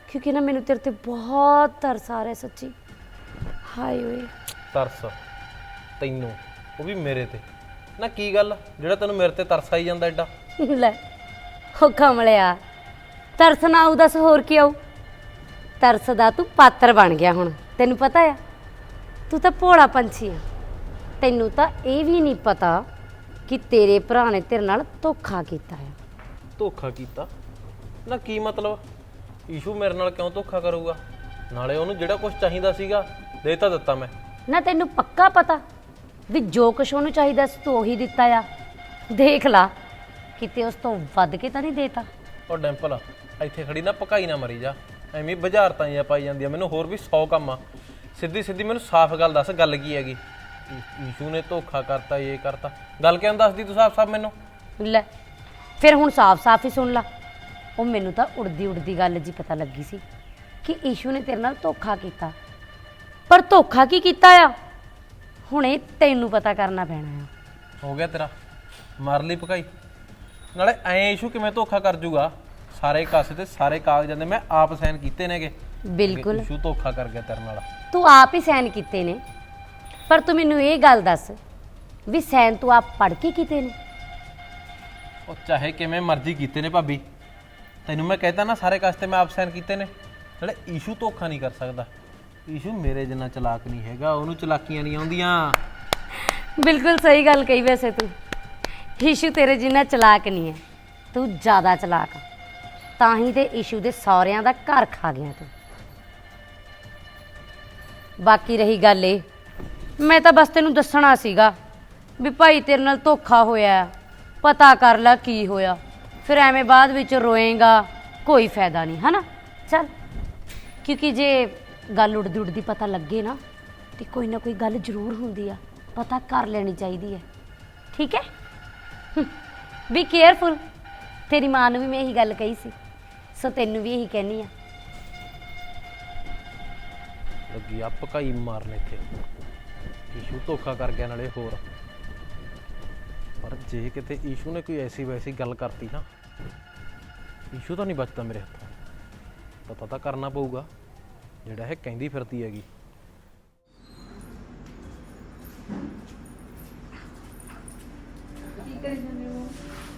ਕਿਉਂਕਿ ਨਾ ਮੈਨੂੰ ਤੇਰੇ ਤੇ ਬਹੁਤ ਤਰਸ ਆ ਰਿਹਾ ਸੱਚੀ। ਹਾਏ ਓਏ। ਤਰਸ। ਤੈਨੂੰ। ਉਹ ਵੀ ਮੇਰੇ ਤੇ। ਨਾ ਕੀ ਗੱਲ ਜਿਹੜਾ ਤੈਨੂੰ ਮੇਰੇ ਤੇ ਤਰਸ ਆਈ ਜਾਂਦਾ ਐਡਾ ਲੈ ਹੋ ਕਮਲਿਆ ਤਰਸ ਨਾ ਆਊ ਦੱਸ ਹੋਰ ਕੀ ਆਊ? ਤਰਸ ਦਾ ਤੂੰ ਪਾਤਰ ਬਣ ਗਿਆ ਹੁਣ ਤੈਨੂੰ ਪਤਾ ਆ? ਤੂੰ ਤਾਂ ਭੋਲਾ ਪੰਛੀ ਆ। ਤੈਨੂੰ ਤਾਂ ਇਹ ਵੀ ਨਹੀਂ ਪਤਾ ਕਿ ਤੇਰੇ ਭਰਾ ਨੇ ਤੇਰੇ ਨਾਲ ਧੋਖਾ ਕੀਤਾ ਆ। ਧੋਖਾ ਕੀਤਾ? ਨਾ ਕੀ ਮਤਲਬ? ਈਸ਼ੂ ਮੇਰੇ ਨਾਲ ਕਿਉਂ ਧੋਖਾ ਕਰੂਗਾ? ਨਾਲੇ ਉਹਨੂੰ ਜਿਹੜਾ ਕੁਝ ਚਾਹੀਦਾ ਸੀਗਾ ਦੇ ਤਾਂ ਦਿੱਤਾ ਮੈਂ। ਨਾ ਤੈਨੂੰ ਪੱਕਾ ਪਤਾ ਵੀ ਜੋ ਕੁਛ ਉਹਨੂੰ ਚਾਹੀਦਾ ਸੀ ਤੂੰ ਉਹੀ ਦਿੱਤਾ ਆ। ਦੇਖ ਲਾ ਕਿਤੇ ਉਸ ਤੋਂ ਵੱਧ ਕੇ ਤਾਂ ਨਹੀਂ ਦੇਤਾ। ਉਹ ਡੈਂਪਲ ਇੱਥੇ ਖੜੀ ਨਾ ਪਕਾਈ ਨਾ ਮਰੀ ਜਾ। ਐਵੇਂ ਬੁਝਾਰਤਾਂ ਜਿਹੀਆਂ ਪਾਈ ਜਾਂਦੀਆਂ ਮੈਨੂੰ ਹੋਰ ਵੀ 100 ਕੰਮ ਆ। ਸਿੱਧੀ ਸਿੱਧੀ ਮੈਨੂੰ ਸਾਫ਼ ਗੱਲ ਦੱਸ ਗੱਲ ਕੀ ਹੈਗੀ? ਈ- ਈਸ਼ੂ ਨੇ ਧੋਖਾ ਕਰਤਾ ਇਹ ਕਰਤਾ। ਗੱਲ ਕਿਉਂ ਦੱਸਦੀ ਤੂੰ ਸਾਫ਼ ਸਾਫ਼ ਮੈਨੂੰ? ਲੈ ਫਿਰ ਹੁਣ ਸਾਫ਼-ਸਾਫ਼ ਹੀ ਸੁਣ ਲਾ। ਉਹ ਮੈਨੂੰ ਤਾਂ ਉੜਦੀ ਉੜਦੀ ਗੱਲ ਜੀ ਪਤਾ ਲੱਗੀ ਸੀ ਕਿ ਈਸ਼ੂ ਨੇ ਤੇਰੇ ਨਾਲ ਧੋਖਾ ਕੀਤਾ। ਪਰ ਧੋਖਾ ਕੀ ਕੀਤਾ ਆ? ਹੁਣ ਇਹ ਤੈਨੂੰ ਪਤਾ ਕਰਨਾ ਪੈਣਾ ਆ। ਹੋ ਗਿਆ ਤੇਰਾ। ਮਾਰ ਲਈ ਪਕਾਈ ਨਾਲੇ ਐ ਈਸ਼ੂ ਕਿਵੇਂ ਧੋਖਾ ਕਰ ਜੂਗਾ? ਸਾਰੇ ਕਾਸੇ ਤੇ ਸਾਰੇ ਕਾਗਜ਼ਾਂ ਦੇ ਮੈਂ ਆਪ ਸਾਈਨ ਕੀਤੇ ਨੇਗੇ। ਬਿਲਕੁਲ। ਈਸ਼ੂ ਧੋਖਾ ਕਰ ਗਿਆ ਤੇਰੇ ਨਾਲ। ਤੂੰ ਆਪ ਹੀ ਸੈਨ ਕੀਤੇ ਨੇ। ਪਰ ਤੂੰ ਮੈਨੂੰ ਇਹ ਗੱਲ ਦੱਸ ਵੀ ਸੈਨ ਤੂੰ ਆਪ ਪੜ੍ਹ ਕੇ ਕੀਤੇ ਨੇ? ਉਹ ਚਾਹੇ ਕਿਵੇਂ ਮਰਜ਼ੀ ਕੀਤੇ ਨੇ ਭਾਬੀ। ਤੈਨੂੰ ਮੈਂ ਕਹਿਤਾ ਨਾ ਸਾਰੇ ਕਾਸੇ ਤੇ ਮੈਂ ਆਪ ਸਾਈਨ ਕੀਤੇ ਨੇ। ਨਾਲੇ ਈਸ਼ੂ ਧੋਖਾ ਨਹੀਂ ਕਰ ਸਕਦਾ। ਇਸ਼ੂ ਮੇਰੇ ਜਿੰਨਾ ਚਲਾਕ ਨਹੀਂ ਹੈਗਾ, ਉਹਨੂੰ ਚਲਾਕੀਆਂ ਨਹੀਂ ਆਉਂਦੀਆਂ ਬਿਲਕੁਲ ਸਹੀ ਗੱਲ ਕਹੀ ਵੈਸੇ ਤੂੰ ਈਸ਼ੂ, ਤੇਰੇ ਜਿੰਨਾ ਚਲਾਕ ਨਹੀਂ ਹੈ, ਤੂੰ ਜ਼ਿਆਦਾ ਚਲਾਕ ਆ। ਤਾਂ ਹੀ ਤੇ ਈਸ਼ੂ ਦੇ ਸਹੁਰਿਆਂ ਦਾ ਘਰ ਖਾ ਗਿਆ ਤੂੰ ਬਾਕੀ ਰਹੀ ਗੱਲ ਇਹ, ਮੈਂ ਤਾਂ ਬਸ ਤੈਨੂੰ ਦੱਸਣਾ ਸੀਗਾ ਵੀ ਭਾਈ ਤੇਰੇ ਨਾਲ ਧੋਖਾ ਹੋਇਆ ਹੈ। ਪਤਾ ਕਰ ਲੈ ਕੀ ਹੋਇਆ, ਫਿਰ ਐਵੇਂ ਬਾਅਦ ਵਿੱਚ ਰੋਏਗਾ, ਕੋਈ ਫਾਇਦਾ ਨਹੀਂ, ਹਨਾ ਚੱਲ, ਕਿਉਂਕਿ ਜੇ ਗੱਲ ਉੱਡਦੀ ਉੜਦੀ ਪਤਾ ਲੱਗੇ ਨਾ, ਤੇ ਕੋਈ ਨਾ ਕੋਈ ਗੱਲ ਜ਼ਰੂਰ ਹੁੰਦੀ ਆ। ਪਤਾ ਕਰ ਲੈਣੀ ਚਾਹੀਦੀ ਹੈ ਠੀਕ ਹੈ ਵੀ ਕੇਅਰਫੁਲ ਤੇਰੀ ਮਾਂ ਨੂੰ ਵੀ ਮੈਂ ਇਹੀ ਗੱਲ ਕਹੀ ਸੀ। ਸੋ ਤੈਨੂੰ ਵੀ ਇਹੀ ਕਹਿਨੀ ਆ। ਲੱਗੀ ਆ ਪਕਾਈ ਮਾਰਨ ਇੱਥੇ ਈਸ਼ੂ ਧੋਖਾ ਕਰ ਗਿਆ ਨਾਲੇ ਹੋਰ। ਪਰ ਜੇ ਕਿਤੇ ਈਸ਼ੂ ਨੇ ਕੋਈ ਐਸੀ ਵੈਸੀ ਗੱਲ ਕਰਤੀ ਨਾ, ਈਸ਼ੂ ਤਾਂ ਨਹੀਂ ਬਚਦਾ ਮੇਰੇ ਹੱਥੋਂ। ਪਤਾ ਤਾਂ ਕਰਨਾ ਪਊਗਾ। ਜਿਹੜਾ ਇਹ ਕਹਿੰਦੀ ਫਿਰਦੀ ਹੈਗੀ।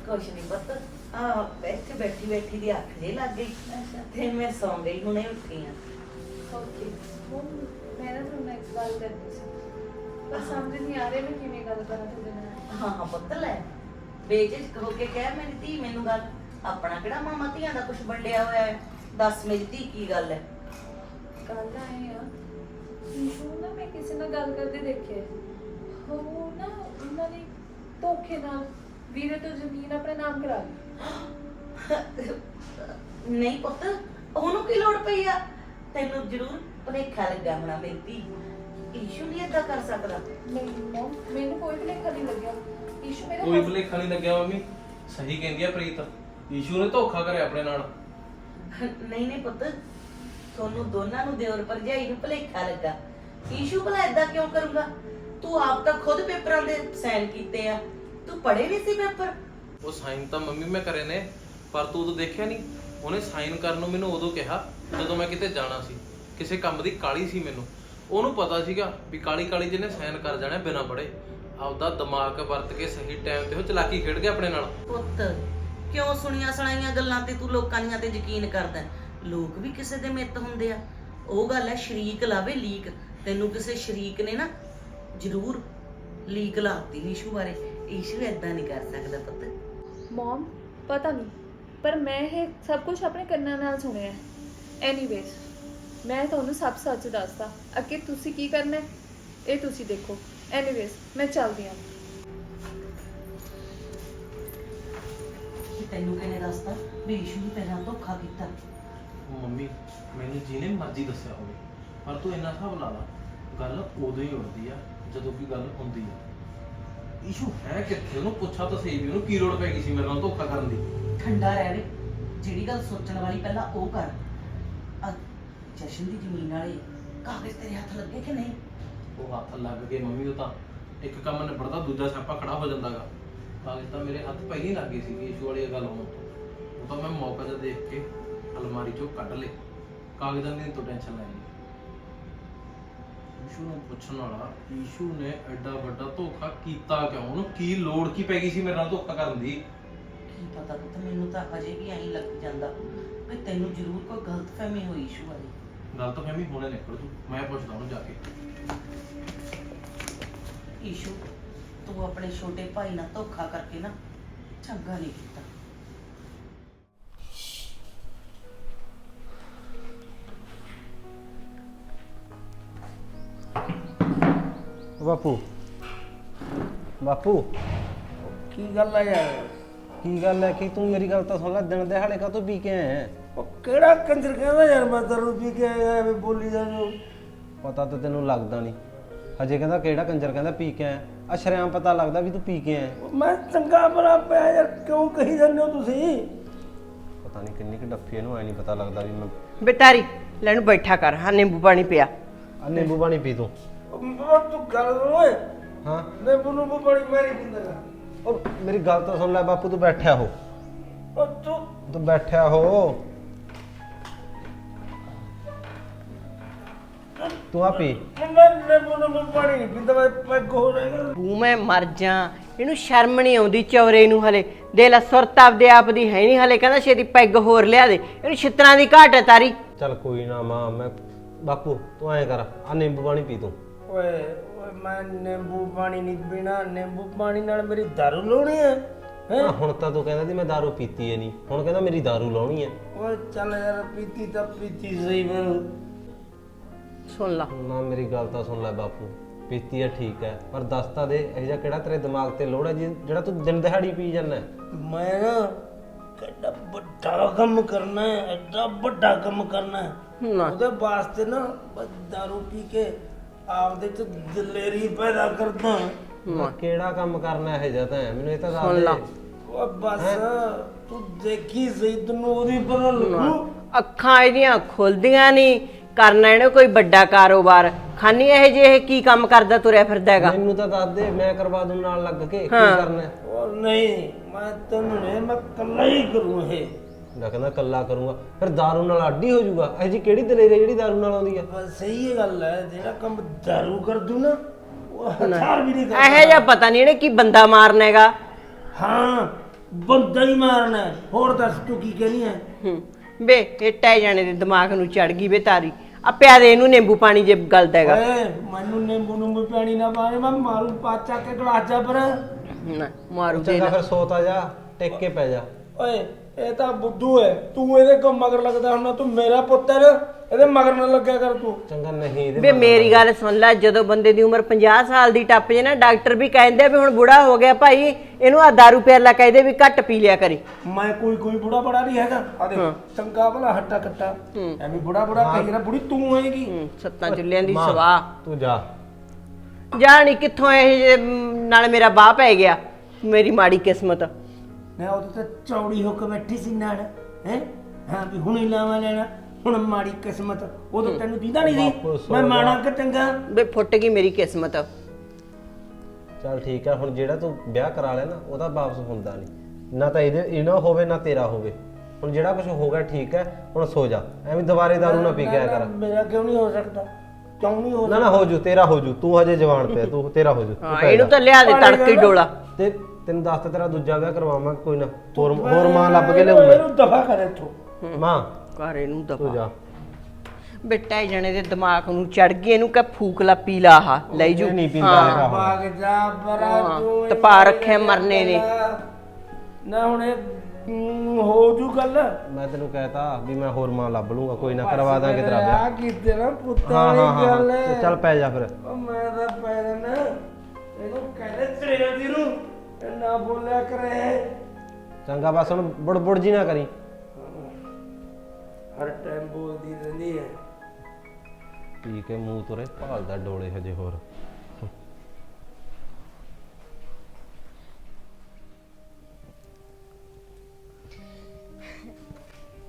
ਕੁਛ ਨਹੀਂ ਪਤਾ। ਆ ਇੱਥੇ ਬੈਠੀ ਬੈਠੀ ਦੀ ਅੱਖ ਜੇ ਲੱਗ ਗਈ। ਤੇ ਮੈਂ ਸੌਂ ਗਈ ਹੁਣੇ ਉੱਠੀ ਆ। ਓਕੇ। ਮੈਂ ਨਾ ਤੁਹਾਨੂੰ ਇੱਕ ਗੱਲ ਕਰਨੀ ਸੀ। ਪਰ ਸਮਝ ਨਹੀਂ ਆ ਰਿਹਾ ਮੈਂ ਕਿਵੇਂ ਗੱਲ ਕਰਾਂ ਤੁਹਾਡੇ ਨਾਲ। ਹਾਂ ਹਾਂ ਪੁੱਤ ਲੈ। ਬੇਚਿਜਕ ਹੋ ਕੇ ਕਹਿ ਮੇਰੀ ਧੀ ਮੈਨੂੰ ਗੱਲ। ਆਪਣਾ ਕਿਹੜਾ ਮਾਮਾ ਧੀਆਂ ਦਾ ਕੁਝ ਵੰਡਿਆ ਹੋਇਆ ਹੈ? ਦੱਸ ਮੇਰੀ ਧੀ ਕੀ ਗੱਲ ਹੈ? ਗੱਲ ਆਏ ਆ। ਈਸ਼ੂ ਨਾ ਮੈਂ ਕਿਸੇ ਨਾਲ ਗੱਲ ਕਰਦੇ ਦੇਖਿਆ। ਉਹ ਨਾ ਉਹਨਾਂ ਨੇ ਧੋਖੇ ਨਾਲ ਵੀਰੇ ਤੋਂ ਜ਼ਮੀਨ ਆਪਣੇ ਨਾਮ ਕਰਾ ਲਈ। ਨਹੀਂ ਪੁੱਤ ਉਹਨੂੰ ਕੀ ਲੋੜ ਪਈ ਆ? ਤੈਨੂੰ ਜ਼ਰੂਰ ਭੁਲੇਖਾ ਲੱਗਾ ਹੋਣਾ ਧੀ। ਈਸ਼ੂ ਨਹੀਂ ਏਦਾਂ ਕਰ ਸਕਦਾ। ਨਹੀਂ ਮਮ ਮੈਨੂੰ ਕੋਈ ਭੁਲੇਖਾ ਨਹੀਂ ਲੱਗਿਆ। ਈਸ਼ੂ ਮੇਰਾ ਕੋਈ ਹੱਸ- ਭੁਲੇਖਾ ਨਹੀਂ ਲੱਗਿਆ ਮੰਮੀ। ਸਹੀ ਕਹਿੰਦੀ ਆ ਪ੍ਰੀਤ। ਈਸ਼ੂ ਨੇ ਧੋਖਾ ਕਰਿਆ ਆਪਣੇ ਨਾਲ। ਨਹੀਂ ਨਹੀਂ ਪੁੱਤ। ਤੁਹਾਨੂੰ ਦੋਨਾਂ ਨੂੰ ਦਿਓਰ ਭਰਜਾਈ ਨੂੰ ਭੁਲੇਖਾ ਲੱਗਾ। ਈਸ਼ੂ ਭਲਾ ਏਦਾਂ ਕਿਉਂ ਕਰੂਗਾ? ਤੂੰ ਆਪ ਤਾਂ ਖੁਦ ਪੇਪਰਾਂ ਦੇ ਸਾਈਨ ਕੀਤੇ ਆ। ਤੂੰ ਪੜ੍ਹੇ ਨਹੀਂ ਸੀ ਪੇਪਰ? ਉਹ ਸਾਈਨ ਤਾਂ ਮੰਮੀ ਮੈਂ ਕਰੇ ਨੇ ਪਰ ਤੂੰ ਉਦੋਂ ਦੇਖਿਆ ਨਹੀਂ ਉਹਨੇ ਸਾਈਨ ਕਰਨ ਨੂੰ ਮੈਨੂੰ ਉਦੋਂ ਕਿਹਾ ਜਦੋਂ ਮੈਂ ਕਿਤੇ ਜਾਣਾ ਸੀ। ਕਿਸੇ ਕੰਮ ਦੀ ਕਾਲੀ ਸੀ ਮੈਨੂੰ। ਉਹਨੂੰ ਪਤਾ ਸੀਗਾ ਵੀ ਕਾਲੀ ਕਾਲੀ ਜਿਹਨੇ ਸਾਈਨ ਕਰ ਜਾਣਾ ਬਿਨਾਂ ਪੜ੍ਹੇ ਆਪਦਾ ਦਿਮਾਗ ਵਰਤ ਕੇ ਸਹੀ ਟਾਈਮ ਤੇ ਉਹ ਚਲਾਕੀ ਖੇਡ ਗਿਆ ਆਪਣੇ ਨਾਲ। ਪੁੱਤ ਕਿਉਂ ਸੁਣੀਆਂ ਸੁਣਾਈਆਂ ਗੱਲਾਂ ਤੇ ਤੂੰ ਲੋਕਾਂ ਦੀਆਂ ਤੇ ਯਕੀਨ ਕਰਦਾ ਹੈ? ਲੋਕ ਵੀ ਕਿਸੇ ਦੇ ਮਿੱਤ ਹੁੰਦੇ ਆ। ਉਹ ਗੱਲ ਹੈ ਸ਼ਰੀਕ ਲਾਵੇ ਲੀਕ। ਤੈਨੂੰ ਕਿਸੇ ਸ਼ਰੀਕ ਨੇ ਨਾ ਜ਼ਰੂਰ ਲੀਕ ਲਾਤੀ ਈਸ਼ੂ ਬਾਰੇ। ਈਸ਼ੂ ਏਦਾਂ ਨਹੀਂ ਕਰ ਸਕਦਾ ਪੁੱਤ। ਮਮ ਪਤਾ ਨਹੀਂ ਪਰ ਮੈਂ ਇਹ ਸਭ ਕੁਝ ਆਪਣੇ ਕੰਨਾਂ ਨਾਲ ਸੁਣਿਆ ਐਨੀਵੇਜ਼ ਮੈਂ ਤੁਹਾਨੂੰ ਸਭ ਸੱਚ ਦੱਸਦਾ। ਅੱਗੇ ਤੁਸੀਂ ਕੀ ਕਰਨਾ ਹੈ? ਇਹ ਤੁਸੀਂ ਦੇਖੋ। ਐਨੀਵੇਜ਼ ਮੈਂ ਚੱਲਦੀ ਹਾਂ। ਤੈਨੂੰ ਕਿਹਨੇ ਦੱਸਦਾ ਵੀ ਈਸ਼ੂ ਨੇ ਨਾਲ ਧੋਖਾ ਕੀਤਾ। ਮੰਮੀ ਮੈਨੂੰ ਜਿਹਨੇ ਮਰਜ਼ੀ ਦੱਸਿਆ ਹੋਵੇ ਪਰ ਤੂੰ ਇੰਨਾ ਹਿਸਾਬ ਲਾ ਲਾ ਗੱਲ ਉਦੋਂ ਹੀ ਉੜਦੀ ਆ ਜਦੋਂ ਕੋਈ ਗੱਲ ਹੁੰਦੀ ਆ। ਈਸ਼ੂ ਹੈ ਕਿੱਥੇ? ਉਹਨੂੰ ਪੁੱਛਾ ਤਾਂ ਸਹੀ ਵੀ ਉਹਨੂੰ ਕੀ ਲੋੜ ਪੈ ਗਈ ਸੀ ਮੇਰੇ ਨਾਲ ਧੋਖਾ ਕਰਨ ਦੀ? ਠੰਡਾ ਰਹਿ ਵੇ ਜਿਹੜੀ ਗੱਲ ਸੋਚਣ ਵਾਲੀ ਪਹਿਲਾਂ ਉਹ ਕਰ। ਆ ਜਸ਼ਨ ਦੀ ਜ਼ਮੀਨ ਵਾਲੇ ਕਾਗਜ਼ ਤੇਰੇ ਹੱਥ ਲੱਗੇ ਕਿ ਨਹੀਂ? ਉਹ ਹੱਥ ਲੱਗ ਗਏ ਮੰਮੀ ਉਹ ਤਾਂ ਇੱਕ ਕੰਮ ਨਿਬੜਦਾ ਦੂਜਾ ਸਿਆਪਾ ਖੜਾ ਹੋ ਜਾਂਦਾਗਾ। ਕਾਗਜ਼ ਤਾਂ ਮੇਰੇ ਹੱਥ ਪਹਿਲਾਂ ਹੀ ਲੱਗ ਗਏ ਸੀ ਈਸ਼ੂ ਵਾਲੀ ਇਹ ਗੱਲ ਹੋਣ ਤੋਂ। ਉਹ ਤਾਂ ਮੈਂ ਮੌਕਾ ਜਿਹਾ ਦੇਖ ਕੇ ਅਲਮਾਰੀ ਚੋਂ ਕੱਢ ਲਏ। ਕਾਗਜ਼ਾਂ ਦੀ ਤੋਂ ਟੈਨਸ਼ਨ ਲੈਣੀ ਈਸ਼ੂ ਨੂੰ ਪੁੱਛਣ ਵਾਲਾ ਈਸ਼ੂ ਨੇ ਐਡਾ ਵੱਡਾ ਧੋਖਾ ਕੀਤਾ ਕਿਉਂ? ਉਹਨੂੰ ਕੀ ਲੋੜ ਕੀ ਪੈ ਗਈ ਸੀ ਮੇਰੇ ਨਾਲ ਧੋਖਾ ਕਰਨ ਦੀ? ਕੀ ਪਤਾ ਪੁੱਤ ਮੈਨੂੰ ਤਾਂ ਹਜੇ ਵੀ ਐਂ ਲੱਗ ਜਾਂਦਾ ਵੀ ਤੈਨੂੰ ਜ਼ਰੂਰ ਕੋਈ ਗਲਤਫਹਿਮੀ ਹੋਈ ਇਸ਼ੂ ਵਾਲੀ ਗੱਲ ਤਾਂ ਫਹਿਮੀ ਹੋਣੇ ਨਿਕਲ ਜੂ ਮੈਂ ਪੁੱਛਦਾ ਉਹਨੂੰ ਜਾ ਕੇ। ਈਸ਼ੂ ਤੂੰ ਆਪਣੇ ਛੋਟੇ ਭਾਈ ਨਾਲ ਧੋਖਾ ਕਰਕੇ ਨਾ ਚੰਗਾ ਨਹੀਂ ਕੀਤਾ। ਬਾਪੂ। ਬਾਪੂ ਕੀ ਗੱਲ ਆ ਯਾਰ? ਕੀ ਗੱਲ ਹੈ ਕਿ ਤੂੰ ਮੇਰੀ ਗੱਲ ਤਾਂ ਸੁਣ ਲੈ ਦਿਨ ਦਿਹਾੜੇ ਕਾ ਤੂੰ ਪੀ ਕੇ ਆਇਆ? ਹੈ? ਉਹ ਕਿਹੜਾ ਕੰਜਰ ਕਹਿੰਦਾ ਯਾਰ ਮੈਂ ਦਾਰੂ ਪੀ ਕੇ ਆਇਆ ਐਵੇਂ ਬੋਲੀ ਜਾਨੂੰ ਪਤਾ ਤਾਂ ਤੈਨੂੰ ਲੱਗਦਾ ਨਹੀਂ। ਹਜੇ ਕਹਿੰਦਾ ਕਿਹੜਾ ਕੰਜਰ ਕਹਿੰਦਾ ਪੀ ਕੇ ਆਇਆ? ਆ ਸ਼ਰੇਆਮ ਪਤਾ ਲੱਗਦਾ ਵੀ ਤੂੰ ਪੀ ਕੇ ਆਇਆ। ਮੈਂ ਚੰਗਾ ਭਲਾ ਪਿਆ ਯਾਰ ਕਿਉਂ ਕਹੀ ਜਾਂਦੇ ਹੋ ਤੁਸੀਂ? ਪਤਾ ਨਹੀਂ ਕਿੰਨੀ ਕਿ ਡੱਫੀ ਇਹਨੂੰ ਐ ਨਹੀਂ ਪਤਾ ਲੱਗਦਾ ਵੀ ਮੈਂ ਬੇਟਾਰੀ ਲੈਣ ਬੈਠਾ ਕਰ ਹਾਂ ਨਿੰਬੂ ਪਾਣੀ ਪਿਆ। ਆ ਨਿੰਬੂ ਪਾਣੀ ਪੀ ਤੂੰ। ਤੂੰ ਗੱਲ ਸੁਣ ਓਏ। ਹਾਂ। ਨੇ ਬੁਨੂ ਬੜੀ ਮਾਰੀ ਪਿੰਦਾ ਉਹ ਮੇਰੀ ਗੱਲ ਤਾਂ ਸੁਣ ਲੈ ਬਾਪੂ ਤੂੰ ਬੈਠਿਆ ਹੋ। ਉਹ ਤੂੰ ਤੂੰ ਬੈਠਿਆ ਹੋ। ਤੂੰ ਆ ਪੀ। ਮੈਂ ਨੇ ਬੁਨੂ ਮੈਂ ਮਰ ਜਾ। ਇਹਨੂੰ ਸ਼ਰਮ ਨਹੀਂ ਆਉਂਦੀ ਚੌਰੇ ਨੂੰ ਹਲੇ। ਦੇ ਲੈ ਸੁਰਤ ਆਪਦੇ ਆਪ ਦੀ ਹੈ ਨਹੀਂ ਹਲੇ ਕਹਿੰਦਾ ਛੇਤੀ ਪੈਗ ਹੋਰ ਲਿਆ ਦੇ। ਇਹਨੂੰ ਛਿੱਤਰਾਂ ਦੀ ਘਾਟ ਹੈ ਤਾਰੀ। ਚੱਲ ਕੋਈ ਨਾ ਮਾਂ ਮੈਂ ਬਾਪੂ ਤੂੰ ਐਂ ਕਰ ਆ ਨਿੰਬੂ ਪਾਣੀ ਪੀ ਤੂੰ। ਓਏ ਓਏ ਮੈਂ ਨਿੰਬੂ ਪਾਣੀ ਨਹੀਂ ਪੀਣਾ ਨਿੰਬੂ ਪਾਣੀ ਨਾਲ ਮੇਰੀ ਦਾਰੂ ਲਾਉਣੀ ਹੈ ਹੈਂ? ਆ ਹੁਣ ਤਾਂ ਤੂੰ ਕਹਿੰਦਾ ਸੀ ਮੈਂ दारू ਪੀਤੀ ਐ ਨਹੀਂ ਹੁਣ ਕਹਿੰਦਾ ਮੇਰੀ दारू ਲਾਉਣੀ ਐ ਓਏ ਚੱਲ ਯਾਰ ਪੀਤੀ ਤਾਂ ਪੀਤੀ ਸਹੀ ਫਿਰ ਸੁਣ ਲਾ ਨਾ ਮੇਰੀ ਗੱਲ ਤਾਂ ਸੁਣ ਲੈ ਬਾਪੂ ਪੀਤੀ ਐ ਠੀਕ ਐ ਪਰ ਦੱਸ ਤਾਂ ਦੇ ਇਹ ਜਿਹਾ ਕਿਹੜਾ ਤੇਰੇ ਦਿਮਾਗ ਤੇ ਲੋੜ ਐ ਜੀ ਜਿਹੜਾ ਤੂੰ ਦਿਨ ਦਿਹਾੜੀ ਪੀ ਜਾਂਦਾ ਮੈਂ ਨਾ ਕਿੱਡਾ ਵੱਡਾ ਕੰਮ ਕਰਨਾ ਹੈ ਐਡਾ ਵੱਡਾ ਕੰਮ ਕਰਨਾ ਹੈ ਨਾ ਉਹਦੇ ਵਾਸਤੇ ਨਾ ਬਸ ਦਾਰੂ ਪੀ ਕੇ ਆਪਦੇ ਚ ਦਲੇਰੀ ਪੈਦਾ ਕਰਦਾ। ਮੈਂ ਕਿਹੜਾ ਕੰਮ ਕਰਨਾ ਇਹ ਜਿਹਾ ਤਾਂ ਮੈਨੂੰ ਇਹ ਤਾਂ ਦੱਸ ਸੁਣ ਲਾ। ਦੇ ਓ ਬਸ ਤੂੰ ਦੇਖੀ ਸਹੀ ਤੈਨੂੰ ਉਹਦੀ ਪਤਾ ਲੱਗੂ। ਅੱਖਾਂ ਇਹਦੀਆਂ ਖੁੱਲਦੀਆਂ ਨਹੀਂ ਕਰਨਾ ਇਹਨੇ ਕੋਈ ਵੱਡਾ ਕਾਰੋਬਾਰ। ਖਾਨੀ ਇਹ ਜੇ ਇਹ ਕੀ ਕੰਮ ਕਰਦਾ ਤੁਰਿਆ ਫਿਰਦਾ ਹੈਗਾ? ਮੈਨੂੰ ਤਾਂ ਦੱਸ ਦੇ ਮੈਂ ਕਰਵਾ ਦੂੰ ਨਾਲ ਲੱਗ ਕੇ ਕੀ ਹਾਂ। ਕਰਨਾ ਹੈ? ਉਹ ਨਹੀਂ ਮੈਂ ਤੈਨੂੰ ਨਹੀਂ ਮੈਂ ਕੱਲਾ ਹੀ ਕਰੂੰ ਇਹ। ਮੈਂ ਕਹਿੰਦਾ ਕੱਲਾ ਕਰੂੰਗਾ। ਫਿਰ ਦਾਰੂ ਨਾਲ ਅੱਡੀ ਹੋ ਜਾਊਗਾ। ਇਹ ਜੀ ਕਿਹੜੀ ਦਲੇਰੀ ਜਿਹੜੀ ਦਾਰੂ ਨਾਲ ਆਉਂਦੀ ਆ? ਬਸ ਸਹੀ ਇਹ ਗੱਲ ਹੈ ਜਿਹੜਾ ਕੰਮ ਦਾਰੂ ਕਰ ਦੂ ਨਾ ਉਹ ਹਥਿਆਰ ਵੀ ਨਹੀਂ ਇਹੋ ਕਰਦਾ ਜਿਹਾ ਪਤਾ ਨਹੀਂ ਇਹਨੇ ਕੀ ਬੰਦਾ ਮਾਰਨਾ ਹੈਗਾ। ਹਾਂ ਬੰਦਾ ਹੀ ਮਾਰਨਾ ਹੈ। ਹੋਰ ਦੱਸ ਤੂੰ ਕੀ ਕਹਿਣੀ ਹੈ? ਹੂੰ। ਬੇ ਇਹ ਟੈ ਜਾਣੇ ਦੇ ਦਿਮਾਗ ਨੂੰ ਚੜ ਗਈ ਬੇ ਤਾਰੀ। ਆ ਪਿਆ ਦੇ ਇਹਨੂੰ ਨਿੰਬੂ ਪਾਣੀ ਜੇ ਗਲਦਾ ਹੈਗਾ। ਓਏ ਮੈਨੂੰ ਨਿੰਬੂ ਨੂੰ ਪਾਣੀ ਨਾ ਪਾਏ ਮੈਂ ਮਾਰੂ ਪਾਚਾ ਕੇ ਗਲਾਸ ਜਾ ਪਰ। ਨਾ, ਮਾਰੂ ਦੇ ਚੰਗਾ ਨਾ ਫਿਰ ਸੋਤਾ ਜਾ ਟਿਕ ਕੇ ਪੈ ਜਾ। ਓਏ ਇਹ ਤਾਂ ਬੁੱਧੂ ਹੈ ਤੂੰ ਇਹਦੇ ਕੋ ਮਗਰ ਲੱਗਦਾ ਹੁਣ ਤੂੰ ਮੇਰਾ ਪੁੱਤ ਹੈ ਨਾ। ਇਹਦੇ ਮਗਰ ਨਾ ਲੱਗਿਆ ਕਰ ਤੂੰ। ਚੰਗਾ ਨਹੀਂ ਇਹਦੇ ਬੇ ਮੇਰੀ ਗੱਲ ਸੁਣ ਲੈ ਜਦੋਂ ਬੰਦੇ ਦੀ ਉਮਰ 50 ਸਾਲ ਦੀ ਟੱਪ ਜੇ ਨਾ ਡਾਕਟਰ ਵੀ ਕਹਿੰਦੇ ਵੀ ਹੁਣ ਬੁੜਾ ਹੋ ਗਿਆ ਭਾਈ ਇਹਨੂੰ ਆ ਦਾਰੂ ਪਿਆਰ ਲਾ ਕਹਿੰਦੇ ਵੀ ਘੱਟ ਪੀ ਲਿਆ ਕਰੀ। ਮੈਂ ਕੋਈ ਕੋਈ ਬੁੜਾ ਬੜਾ ਨਹੀਂ ਹੈਗਾ। ਆ ਦੇਖ ਚੰਗਾ ਭਲਾ ਹੱਟਾ ਕੱਟਾ। ਐਵੇਂ ਬੁੜਾ ਬੁੜਾ ਕਹੀ ਨਾ ਬੁੜੀ ਤੂੰ ਹੋਏਗੀ। ਹੂੰ, ਸੱਤਾਂ ਚੁੱਲਿਆਂ ਦੀ ਮਾਂ, ਸਵਾਹ ਤੂੰ ਜਾ। ਜਾਣੀ ਕਿੱਥੋਂ ਇਹ ਮ, ਨਾਲ ਮੇਰਾ ਬਾਹ ਪੈ ਗਿਆ ਮੇਰੀ ਮਾੜੀ ਕਿਸਮਤ। ਮੈਂ ਉਹਦੇ ਤੇ ਚੌੜੀ ਹੋ ਕੇ ਬੈਠੀ ਸੀ ਨਾਲ ਹੈ? ਹਾਂ ਵੀ ਹੁਣ ਹੀ ਲਾਵਾਂ ਲੈਣਾ ਹੁਣ ਮਾੜੀ ਕਿਸਮਤ ਉਦੋਂ ਤੈਨੂੰ ਦੀਦਾ ਨਹੀਂ ਸੀ? ਮੈਂ। ਮਾੜਾ ਕਿ ਚੰਗਾ? ਬੇ ਫੁੱਟ ਗਈ ਮੇਰੀ ਕਿਸਮਤ। ਚੱਲ ਠੀਕ ਆ ਹੁਣ ਜਿਹੜਾ ਤੂੰ ਵਿਆਹ ਕਰਾ ਲਿਆ ਨਾ ਉਹਦਾ ਵਾਪਸ ਹੁੰਦਾ ਨਹੀਂ। ਨਾ ਤਾਂ ਇਹਦੇ ਇਹਨਾਂ ਹੋਵੇ ਨਾ ਤੇਰਾ ਹੋਵੇ। ਹੁਣ ਜਿਹੜਾ ਕੁਝ ਹੋ ਗਿਆ ਠੀਕ ਹੈ ਹੁਣ ਸੋ ਜਾ। ਐਵੇਂ ਦੁਬਾਰੇ ਦਾਰੂ ਨਾ ਪੀ ਕੇ ਆਇਆ ਕਰ। ਮੇਰਾ ਕਿਉਂ ਨਹੀਂ ਹੋ ਸਕਦਾ? ਕਿਉਂ ਨਹੀਂ ਹੋ ਨਾ ਨਾ ਹੋ ਜੂ ਤੇਰਾ ਹੋ ਜੂ। ਤੂੰ ਹਜੇ ਜਵਾਨ ਪਿਆ ਤੂੰ ਤੇਰਾ ਹੋ ਜੂ। ਤੂੰ ਹਾਂ ਪੈ ਇਹਨੂੰ। ਤਾਂ ਲਿਆ ਦੇ ਤੜਕੇ ਡੋਲਾ। ਤੇ ਤੈਨੂੰ ਦੱਸ ਤਾ ਤੇਰਾ ਦੂਜਾ ਵਿਆਹ ਕਰਵਾਵਾਂ ਕੋਈ ਨਾ। ਹੋਰ ਹੋਰ ਮਾਂ ਲੱਭ ਕੇ ਲਿਆਉਂ ਮੈਂ। ਇਹਨੂੰ ਦਫਾ ਕਰ ਇੱਥੋਂ। ਮਾਂ। ਘਰ ਇਹਨੂੰ ਤੂੰ ਦਫਾ ਜਾ। ਬੇਟਾ ਇਹ ਜਣੇ ਦੇ ਦਿਮਾਗ ਨੂੰ ਚੜ ਗਈ ਇਹਨੂੰ ਕਹ ਫੂਕ ਲਾ ਪੀ ਲਾ ਆਹ ਲੈ ਜੂ। ਇਹ ਨਹੀਂ ਪੀਂਦਾ ਹੈਗਾ। ਹੁਣ। ਭਾਗ ਜਾ ਬਰਾ ਹਾਂ, ਤੂੰ ਤਪਾ ਰੱਖਿਆ ਮਰਨੇ ਨੇ। ਨਾ ਹੁਣ ਇਹ ਹਮ, ਹੋ ਜੂ ਗੱਲ। ਮੈਂ ਤੈਨੂੰ ਕਹਿਤਾ ਵੀ ਮੈਂ ਹੋਰ ਮਾਂ ਲੱਭ ਲੂੰਗਾ ਕੋਈ ਨਾ ਕਰਵਾ ਦਾਂਗੇ ਤੇਰਾ ਆ ਵਿਆਹ ਕੀਤੇ ਨਾ ਪੁੱਤਾਂ ਹਾਂ ਹਾਂ ਵਾਲੀ ਹਾਂ ਗੱਲ ਹਾਂ। ਹੈ ਚੱਲ ਪੈ ਜਾ ਫਿਰ। ਉਹ ਮੈਂ ਤਾਂ ਪੈ ਜਾਣਾ। ਇਹਨੂੰ ਕਹਿੰਦੇ ਤੇਰੇ ਦੀ ਨੂੰ। ਨਾ ਬੋਲਿਆ ਕਰੇ। ਚੰਗਾ ਬਸ ਹੁਣ ਬੁੜਬੁੜ ਜੀ ਨਾ ਕਰੀ। ਹਰ ਟਾਈਮ ਬੋਲਦੀ ਰਹਿੰਦੀ ਹੈ। ਪੀ ਕੇ ਮੂੰਹ ਤੁਰੇ ਭਾਲਦਾ ਡੋਲੇ ਹਜੇ ਹੋਰ।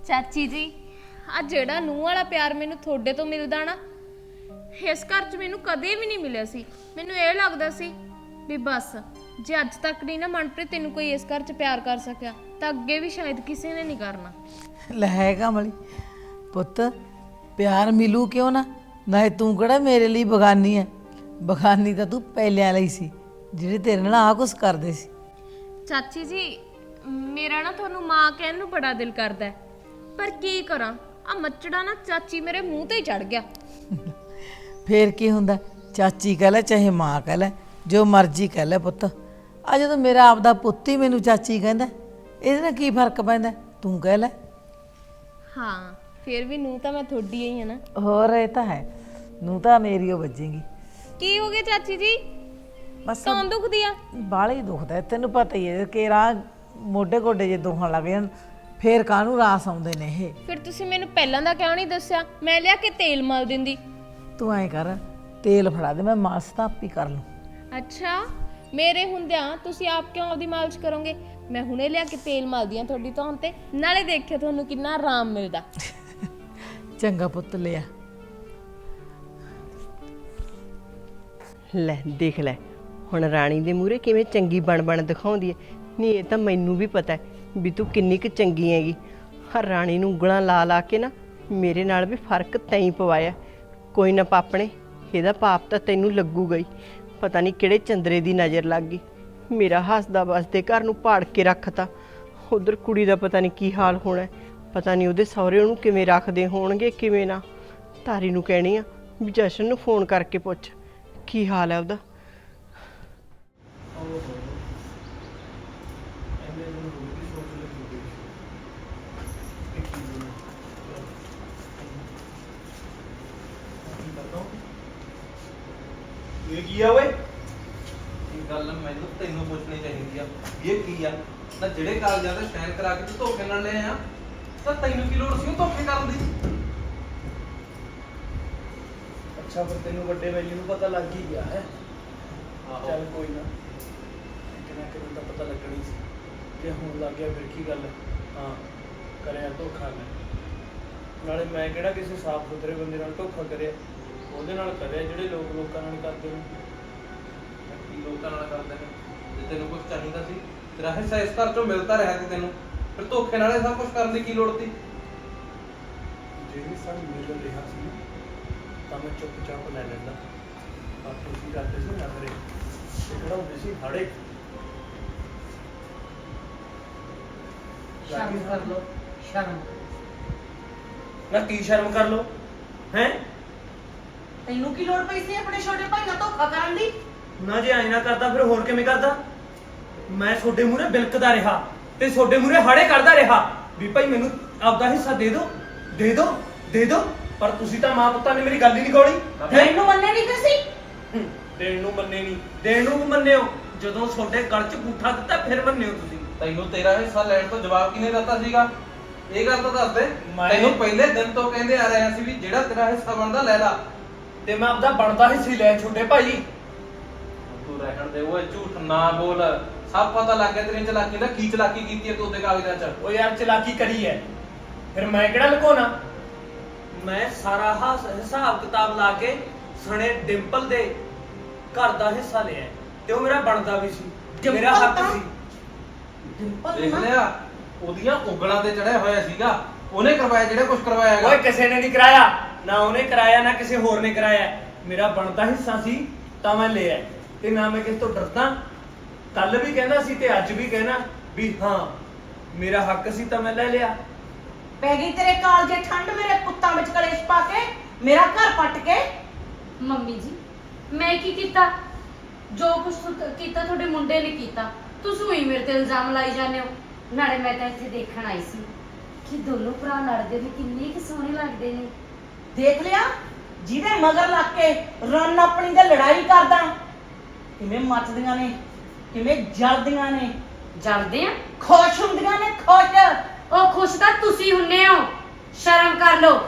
ਚਾਚੀ ਜੀ ਆ ਜਿਹੜਾ ਨੂੰਹ ਵਾਲਾ ਪਿਆਰ ਮੈਨੂੰ ਤੁਹਾਡੇ ਤੋਂ ਮਿਲਦਾ ਨਾ ਇਸ ਘਰ 'ਚ ਮੈਨੂੰ ਕਦੇ ਵੀ ਨਹੀਂ ਮਿਲਿਆ ਸੀ। ਮੈਨੂੰ ਇਹ ਲੱਗਦਾ ਸੀ ਵੀ ਬਸ ਜੇ ਅੱਜ ਤੱਕ ਨਹੀਂ ਨਾ ਮਨਪ੍ਰੀਤ ਤੈਨੂੰ ਕੋਈ ਇਸ ਘਰ 'ਚ ਪਿਆਰ ਕਰ ਸਕਿਆ ਤਾਂ ਅੱਗੇ ਵੀ ਸ਼ਾਇਦ ਕਿਸੇ ਨੇ ਨਹੀਂ ਕਰਨਾ। ਲੈ ਹੈ ਕਮਲੀ ਪੁੱਤ ਪਿਆਰ ਮਿਲੂ ਕਿਉਂ ਨਾ? ਨਾਲੇ ਤੂੰ ਕਿਹੜਾ ਮੇਰੇ ਲਈ ਬਗਾਨੀ ਹੈ ਬਗਾਨੀ ਤਾਂ ਤੂੰ ਪਹਿਲਿਆਂ ਲਈ ਸੀ ਜਿਹੜੇ ਤੇਰੇ ਨਾਲ ਆ ਕੁਛ ਕਰਦੇ ਸੀ। ਚਾਚੀ ਜੀ ਮੇਰਾ ਨਾ ਤੁਹਾਨੂੰ ਮਾਂ ਕਹਿਣ ਨੂੰ ਬੜਾ ਦਿਲ ਕਰਦਾ ਹੈ ਪਰ ਕੀ ਕਰਾਂ? ਆ ਮੱਚੜਾ ਨਾ ਚਾਚੀ ਮੇਰੇ ਮੂੰਹ ਤੇ ਚੜ ਗਿਆ। ਫੇਰ ਕੀ ਹੁੰਦਾ? ਚਾਚੀ ਕਹਿ ਲੈ ਚਾਹੇ ਮਾਂ ਕਹਿ ਲੈ ਜੋ ਮਰਜ਼ੀ ਕਹਿ ਲੈ ਪੁੱਤ। ਆ ਜਦੋਂ ਮੇਰਾ ਆਪਦਾ ਪੁੱਤ ਹੀ ਮੈਨੂੰ ਚਾਚੀ ਕਹਿੰਦਾ ਇਹਦੇ ਨਾਲ ਕੀ ਫ਼ਰਕ ਪੈਂਦਾ? ਤੂੰ ਕਹਿ ਲੈ। ਹਾਂ ਫਿਰ ਵੀ ਨੂੰ ਤਾਂ ਮੈਂ ਤੁਹਾਡੀ ਹੀ ਹਾਂ ਨਾ। ਹੋਰ ਇਹ ਤਾਂ ਹੈ। ਨੂੰ ਤਾਂ ਮੇਰੀ ਓ ਵੱਜੇਗੀ। ਕੀ ਹੋ ਗਿਆ ਚਾਚੀ ਜੀ? ਬਸ ਕੌਣ ਦੁਖਦੀ ਆ? ਬਾਹਲਾ ਹੀ ਦੁਖਦਾ ਤੈਨੂੰ ਪਤਾ ਹੀ ਹੈ ਕਿ ਰਾਹ ਮੋਢੇ ਗੋਡੇ ਜੇ ਦੁਖਣ ਲੱਗ ਜਾਣ ਫੇਰ ਕਾਹਨੂੰ ਰਾਸ ਆਉਂਦੇ ਨੇ ਇਹ? ਫਿਰ ਤੁਸੀਂ ਮੈਨੂੰ ਪਹਿਲਾਂ ਦਾ ਕਿਉਂ ਨਹੀਂ ਦੱਸਿਆ? ਮੈਂ ਲਿਆ ਕੇ ਤੇਲ ਮਲ ਦਿੰਦੀ। ਤੂੰ ਐਂ ਕਰ ਤੇਲ ਫੜਾ ਦੇ ਮੈਂ ਮਾਸ ਤਾਂ ਆਪੀ ਕਰ ਲੂੰ। ਅੱਛਾ। ਮੇਰੇ ਹੁੰਦਿਆਂ ਤੁਸੀਂ ਆਪ ਕਿਉਂ ਆਪਦੀ ਮਾਲਿਸ਼ ਕਰੋਗੇ? ਮੈਂ ਹੁਣੇ ਲਿਆ ਕੇ ਤੇਲ ਮਲਦੀ ਆ ਤੁਹਾਡੀ ਧੌਣ ਤੇ, ਨਾਲੇ ਦੇਖਿਓ ਤੁਹਾਨੂੰ ਕਿੰਨਾ ਆਰਾਮ ਮਿਲਦਾ। ਚੰਗਾ ਪੁੱਤ, ਲਿਆ। ਲੈ, ਦੇਖ ਲੈ, ਹੁਣ ਰਾਣੀ ਦੇ ਮੂਹਰੇ ਕਿਵੇਂ ਚੰਗੀ ਬਣ ਬਣ ਦਿਖਾਉਂਦੀ ਹੈ। ਨਹੀਂ, ਇਹ ਤਾਂ ਮੈਨੂੰ ਵੀ ਪਤਾ ਹੈ ਵੀ ਤੂੰ ਕਿੰਨੀ ਕੁ ਚੰਗੀ ਹੈਗੀ। ਹਰ ਰਾਣੀ ਨੂੰ ਉਂਗਲਾਂ ਲਾ ਲਾ ਕੇ ਨਾ ਮੇਰੇ ਨਾਲ ਵੀ ਫ਼ਰਕ ਤੈਂ ਪਵਾਇਆ। ਕੋਈ ਨਾ ਪਾਪਣੇ, ਇਹਦਾ ਪਾਪ ਤਾਂ ਤੈਨੂੰ ਲੱਗੂਗਾ ਹੀ। ਪਤਾ ਨਹੀਂ ਕਿਹੜੇ ਚੰਦਰੇ ਦੀ ਨਜ਼ਰ ਲੱਗ ਗਈ। ਮੇਰਾ ਹੱਸਦਾ ਵਸਦੇ ਘਰ ਨੂੰ ਪਾੜ ਕੇ ਰੱਖਤਾ। ਉਧਰ ਕੁੜੀ ਦਾ ਪਤਾ ਨਹੀਂ ਕੀ ਹਾਲ ਹੋਣਾ ਹੈ। ਪਤਾ ਨਹੀਂ ਉਹਦੇ ਸਹੁਰੇ ਉਹਨੂੰ ਕਿਵੇਂ ਰੱਖਦੇ ਹੋਣਗੇ, ਕਿਵੇਂ ਨਾ। ਤਾਰੀ ਨੂੰ ਕਹਿਣੀ ਆ ਵੀ ਜਸ਼ਨ ਨੂੰ ਫੋਨ ਕਰਕੇ ਪੁੱਛ। ਕੀ ਹਾਲ ਹੈ ਉਹਦਾ? ਇਹ ਕੀ ਆ ਓਏ? ਇਹ ਗੱਲ ਮੈਨੂੰ ਤੈਨੂੰ ਪੁੱਛਣੀ ਚਾਹੀਦੀ ਆ ਵੀ ਇਹ ਕੀ ਆ? ਨਾ ਜਿਹੜੇ ਕਾਗਜ਼ਾਂ ਤੇ ਸਾਈਨ ਕਰਾ ਕੇ ਤੂੰ ਧੋਖੇ ਨਾਲ ਲੈ ਆ ਤਾਂ ਤੈਨੂੰ ਕੀ ਲੋੜ ਸੀ ਉਹ ਧੋਖੇ ਕਰਨ ਦੀ? ਅੱਛਾ ਫਿਰ ਤੈਨੂੰ ਵੱਡੇ ਵੈਲੀ ਨੂੰ ਪਤਾ ਲੱਗ ਹੀ ਗਿਆ ਹੈ? ਚੱਲ ਕੋਈ ਨਾ। ਇੱਕ ਨਾ ਕਿਤੇ ਤਾਂ ਪਤਾ ਲੱਗਣੀ ਸੀ। ਕਿ ਹੁਣ ਲੱਗ ਗਿਆ ਫਿਰ ਕੀ ਗੱਲ? ਹੈ। ਹਾਂ ਕਰਿਆ ਧੋਖਾ ਮੈਂ। ਨਾਲੇ ਮੈਂ ਕਿਹੜਾ ਕਿਸੇ ਸਾਫ਼ ਸੁਥਰੇ ਬੰਦੇ ਨਾਲ ਧੋਖਾ ਕਰਿਆ? ਉਹਦੇ ਨਾਲ ਕਰਿਆ ਜਿਹੜੇ ਲੋਕ ਲੋਕਾਂ ਨਾਲ ਕਰਦੇ ਨੇ? ਕੀ ਲੋਕਾਂ ਨਾਲ ਕਰਦਾ ਹੈ ਜੇ ਤੈਨੂੰ ਕੁਝ ਚਾਹੀਦਾ ਸੀ ਤੇਰਾ ਹਿੱਸਾ ਇਸ ਘਰ ਚੋਂ ਮਿਲਦਾ ਰਿਹਾ ਸੀ ਤੈਨੂੰ। ਫਿਰ ਧੋਖੇ ਨਾਲ ਇਹ ਸਭ ਕੁਝ ਕਰਨ ਦੀ ਕੀ ਲੋੜ ਸੀ? ਜਿਹੜੀ ਸਭ ਮਿਲ ਰਿਹਾ ਸੀ ਨਾ, ਤਾਂ ਮੈਂ ਚੁੱਪਚਾਪ ਲੈ ਲੈਂਦਾ। ਪਰ ਤੁਸੀਂ ਕਰਦੇ ਸੀ ਨਖਰੇ ਤੇ ਕਿਹੜਾ ਹੁੰਦੇ ਸੀ ਹਾੜੇ ਸ਼ਰਮ ਕਰ ਲੋ ਸ਼ਰਮ। ਨਾ ਕੀ ਸ਼ਰਮ ਕਰ ਲੋ ਹੈ? ਤੈਨੂੰ ਕੀ ਲੋੜ ਪਈ ਸੀ ਆਪਣੇ ਛੋਟੇ ਭਾਈ ਨਾਲ ਧੋਖਾ ਕਰਨ ਦੀ? ਨਾ ਜੇ ਐਂ ਨਾ ਕਰਦਾ ਫਿਰ ਹੋਰ ਕਿਵੇਂ ਕਰਦਾ? ਮੈਂ ਤੁਹਾਡੇ ਮੂਹਰੇ ਬਿਲਕਦਾ ਰਿਹਾ ਤੇ ਤੁਹਾਡੇ ਮੂਹਰੇ ਹਾੜੇ ਕਰਦਾ ਰਿਹਾ। ਵੀ ਭਾਈ ਮੈਨੂੰ ਆਪਦਾ ਹਿੱਸਾ ਦੇ ਦਿਓ ਦੇ ਦਿਓ ਦੇ ਦਿਓ ਪਰ ਤੁਸੀਂ ਤਾਂ ਮਾਂ ਪੁੱਤਾਂ ਨੇ ਮੇਰੀ ਗੱਲ ਹੀ ਨਹੀਂ ਕੋਲੀ ਤੈਨੂੰ ਮੰਨੇ ਨਹੀਂ ਫਿਰ ਸੀ ਦੇਣ ਨੂੰ ਮੰਨੇ ਨਹੀਂ ਦੇਣ ਨੂੰ ਵੀ ਮੰਨਿਓ। ਜਦੋਂ ਤੁਹਾਡੇ ਗਲ 'ਚ ਬੂਠਾ ਦਿੱਤਾ ਫਿਰ ਮੰਨਿਓ ਤੁਸੀਂ। ਤੈਨੂੰ ਤੇਰਾ ਹਿੱਸਾ ਲੈਣ ਤੋਂ ਜਵਾਬ ਕਿਹਨੇ ਦਿੱਤਾ ਸੀਗਾ? ਇਹ ਗੱਲ ਤਾਂ ਦੱਸ ਦੇ। ਮੈਂ- ਤੈਨੂੰ ਪਹਿਲੇ ਦਿਨ ਤੋਂ ਕਹਿੰਦੇ ਆ ਰਹੇ ਸੀ ਵੀ ਜਿਹੜਾ ਤੇਰਾ ਹਿੱਸਾ ਬਣਦਾ ਲੈ ਲਾ। ਤੇ ਮੈਂ ਆਪਦਾ ਬਣਦਾ ਹਿੱਸੀ ਲੈ ਛੋਟੇ ਭਾਈ। ਤੂੰ ਰਹਿਣ ਦੇ ਓਏ ਝੂਠ ਨਾ ਬੋਲ। ਸਭ ਪਤਾ ਲੱਗ ਗਿਆ ਤੇਰੀ ਚਲਾਕੀ ਦਾ ਕੀ ਚਲਾਕੀ ਕੀਤੀ ਹੈ ਤੂੰ ਉਹਦੇ ਕਾਗਜ਼ਾਂ 'ਚ? ਉਹ ਯਾਰ ਚਲਾਕੀ ਕਰੀ ਐ ਫਿਰ ਮੈਂ ਕਿਹੜਾ ਲੁਕੋਣਾ ਮੈਂ ਸਾਰਾ ਹਾਸ- ਹਿਸਾਬ ਕਿਤਾਬ ਲਾ ਕੇ ਸਣੇ ਡਿੰਪਲ ਦੇ ਘਰ ਦਾ ਹਿੱਸਾ ਲਿਆ ਤੇ ਉਹ ਮੇਰਾ ਬਣਦਾ ਵੀ ਸੀ। ਮੇਰਾ ਡਿੰਪਲ ਹੱਕ ਤਾਂ- ਸੀ। ਡਿੰਪਲ ਦੇਖ ਨਾ- ਲਿਆ ਉਹਦੀਆਂ ਉਂਗਲਾਂ ਤੇ ਚੜਿਆ ਹੋਇਆ ਸੀਗਾ। ਉਹਨੇ ਕਰਵਾਇਆ ਜਿਹੜਾ ਕੁਝ ਕਰਵਾਇਆ ਓਏ ਹੈਗਾ ਕਿਸੇ ਨੇ ਨਹੀਂ ਕਰਾਇਆ। ਨਾ ਉਹਨੇ ਕਰਾਇਆ ਨਾ ਕਿਸੇ ਹੋਰ ਨੇ ਕਰਾਇਆ। ਮੇਰਾ ਬਣਦਾ ਹਿੱਸਾ ਸੀ ਤਾਂ ਮੈਂ ਲਿਆ। ਤੇ ਨਾ ਮੈਂ ਕਿਸੇ ਤੋਂ ਡਰਦਾ। ਕੱਲ ਵੀ ਕਹਿੰਦਾ ਸੀ ਤੇ ਅੱਜ ਵੀ ਕਹਿਣਾ ਵੀ ਹਾਂ ਮੇਰਾ ਹੱਕ ਸੀ ਤਾਂ ਮੈਂ ਲੈ ਲਿਆ। ਪੈ ਗਈ ਤੇਰੇ ਕਾਲਜੇ ਠੰਡ ਮੇਰੇ ਪੁੱਤਾਂ ਵਿੱਚ ਕਲੇਸ਼ ਪਾ ਕੇ ਮੇਰਾ ਘਰ ਪੱਟ ਕੇ। ਮੰਮੀ ਜੀ ਮੈਂ ਕੀ ਕੀਤਾ? ਜੋ ਕੁਝ ਕੀਤਾ ਤੁਹਾਡੇ ਮੁੰਡੇ ਨੇ ਕੀਤਾ। ਤੁਸੀਂ ਹੀ ਮੇਰੇ ਤੇ ਇਲਜ਼ਾਮ ਲਾਈ ਜਾਂਦੇ ਹੋ। ਨਾਲੇ ਮੈਂ ਤਾਂ ਇੱਥੇ ਦੇਖਣ ਆਈ ਸੀ ਕਿ ਦੋਨੋਂ ਭਰਾ ਲੜਦੇ ਨੇ ਕਿੰਨੇ ਕਿ ਸੋਹਣੇ ਲੱਗਦੇ ਨੇ। ਦੇਖ ਲਿਆ? ਜਿਹਦੇ ਮਗਰ ਲੱਗ ਕੇ ਰਨ ਆਪਣੀ ਦੇ ਲੜਾਈ ਕਰਦਾ। ਕਿਵੇਂ ਮੱਚਦੀਆਂ ਨੇ ਕਿਵੇਂ ਜਲਦੀਆਂ ਨੇ। ਜਲਦੇ ਆ? ਖੁਸ਼ ਹੁੰਦੀਆਂ ਨੇ ਖੁਸ਼। ਉਹ ਖੁਸ਼ ਤਾਂ ਤੁਸੀਂ ਹੁੰਨੇ ਹੋ। ਸ਼ਰਮ ਕਰ ਲਓ।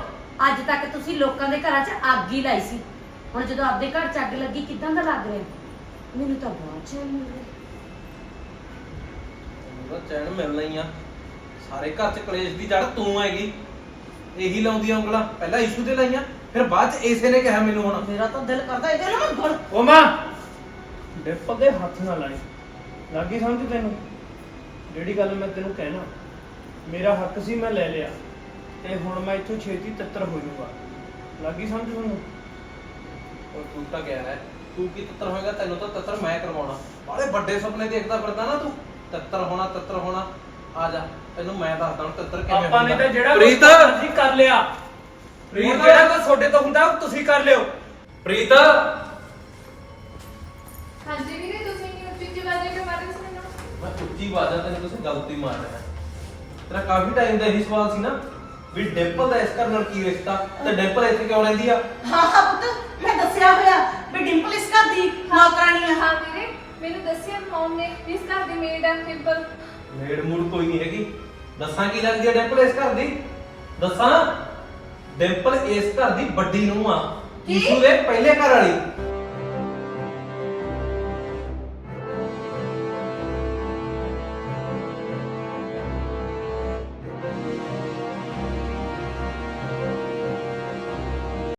ਅੱਜ ਤੱਕ ਤੁਸੀਂ ਲੋਕਾਂ ਦੇ ਘਰਾਂ 'ਚ ਅੱਗ ਹੀ ਲਾਈ ਸੀ। ਹੁਣ ਜਦੋਂ ਆਪਦੇ ਘਰ 'ਚ ਅੱਗ ਲੱਗੀ ਕਿਦਾਂ ਦਾ ਲੱਗ ਰਿਹਾ? ਮੈਨੂੰ ਤਾਂ ਬਹੁਤ ਚੈਨ ਮਿਲ ਰਿਹਾ। ਉਹਦਾ ਚੈਨ ਮਿਲਣਾ ਹੀ ਆ ਸਾਰੇ ਘਰ 'ਚ ਕਲੇਸ਼ ਦੀ ਜੜ ਤੂੰ ਹੈਗੀ। ਇਹੀ ਲਾਉਂਦੀਆਂ ਉਂਗਲਾਂ ਪਹਿਲਾਂ ਇਸ਼ੂ ਤੇ ਲਾਈਆਂ ਫਿਰ ਬਾਅਦ 'ਚ ਇਸੇ ਨੇ ਕਿਹਾ ਮੈਨੂੰ ਹੁਣ। ਮੇਰਾ ਤਾਂ ਦਿਲ ਕਰਦਾ ਇਹਦੇ ਨਾਲ ਗਲ। ਓ ਮਾਂ! ਦੇ ਹੱਥ ਨਾਲ ਲਾਈ। ਲੱਗੀ ਸਮਝ ਤੈਨੂੰ? ਜਿਹੜੀ ਗੱਲ ਮੈਂ ਤੈਨੂੰ ਕਹਿਣਾ ਮੇਰਾ ਹੱਕ ਸੀ ਮੈਂ ਲੈ ਲਿਆ ਤੇ ਹੁਣ ਮੈਂ ਇੱਥੋਂ ਛੇਤੀ ਤਿੱਤਰ ਹੋ ਜਾਊਗਾ। ਲੱਗੀ ਸਮਝ ਤੁਹਾਨੂੰ ਉਹ ਤੂੰ ਤਾਂ ਕਹਿ ਰਿਹਾ ਤੂੰ ਕੀ ਤੱਤਰ ਹੋਏਗਾ? ਤੈਨੂੰ ਤਾਂ ਤੱਤਰ ਮੈਂ ਕਰਵਾਉਣਾ। ਬਾਲੇ ਵੱਡੇ ਸੁਪਨੇ ਦੇਖਦਾ ਫਿਰਦਾ ਨਾ ਤੂੰ। ਤੱਤਰ ਹੋਣਾ ਤੱਤਰ ਹੋਣਾ। ਆ ਜਾ ਤੈਨੂੰ ਮੈਂ ਦੱਸਦਾ ਹੁਣ ਤੱਤਰ ਕਿਵੇਂ ਆਪਾਂ ਨੇ ਹੁੰਦਾ। ਤਾਂ ਜਿਹੜਾ ਪ੍ਰੀਤ! ਤੁਸੀਂ ਕਰ ਲਿਆ। ਪ੍ਰੀਤ! ਪ੍ਰੀਤ! ਜਿਹੜਾ ਕੁਝ ਤੁਹਾਡੇ ਤੋਂ ਹੁੰਦਾ ਉਹ ਤੁਸੀਂ ਕਰ ਲਿਓ। ਪ੍ਰੀਤ! ਹਾਂਜੀ ਵੀਰੇ ਤੁਸੀਂ ਨਹੀਂ ਉੱਚੀ ਉੱਚੀ ਵਾਜੇ ਕੇ ਮਾਰੇ ਸੀ ਮੈਨੂੰ? ਮੈਂ ਉੱਚੀ ਆਵਾਜ਼ਾਂ ਤੈਨੂੰ ਕਿਸੇ ਗਲਤੀ ਮਾਰ ਰਿਹਾ ਤੇਰਾ ਕਾਫੀ ਟਾਈਮ ਦਾ ਇਹੀ ਸਵਾਲ ਸੀ ਨਾ ਵੀ ਡਿੰਪਲ ਦਾ ਇਸ ਘਰ ਨਾਲ ਕੀ ਰਿਸ਼ਤਾ? ਤੇ ਡਿੰਪਲ ਇੱਥੇ ਕਿਉਂ ਰਹਿੰਦੀ ਆ? ਹਾਂ ਹਾਂ ਪੁੱਤ ਮੈਂ ਦੱਸਿਆ ਹੋਇਆ ਵੀ ਡਿੰਪਲ ਇਸ ਘਰ ਦੀ ਨੌਕਰਾਨੀ ਆ। ਹਾਂ ਵੀਰੇ ਮੈਨੂੰ ਦੱਸਿਆ ਮਮ ਨੇ? ਇਸ ਘਰ ਦੀ ਮੇਡ ਹੈ ਸਿੰਪਲ ਮੇੜ ਮੂੜ ਕੋਈ ਨਹੀਂ ਹੈਗੀ। ਦੱਸਾਂ ਕੀ ਲੱਗਦੀ ਹੈ ਡਿੰਪਲ ਇਸ ਘਰ ਦੀ? ਦੱਸਾਂ? ਡਿੰਪਲ ਇਸ ਘਰ ਦੀ ਵੱਡੀ ਨੂੰਹ ਆ। ਈਸ਼ੂ ਦੇ ਪਹਿਲੇ ਘਰ ਵਾਲੀ?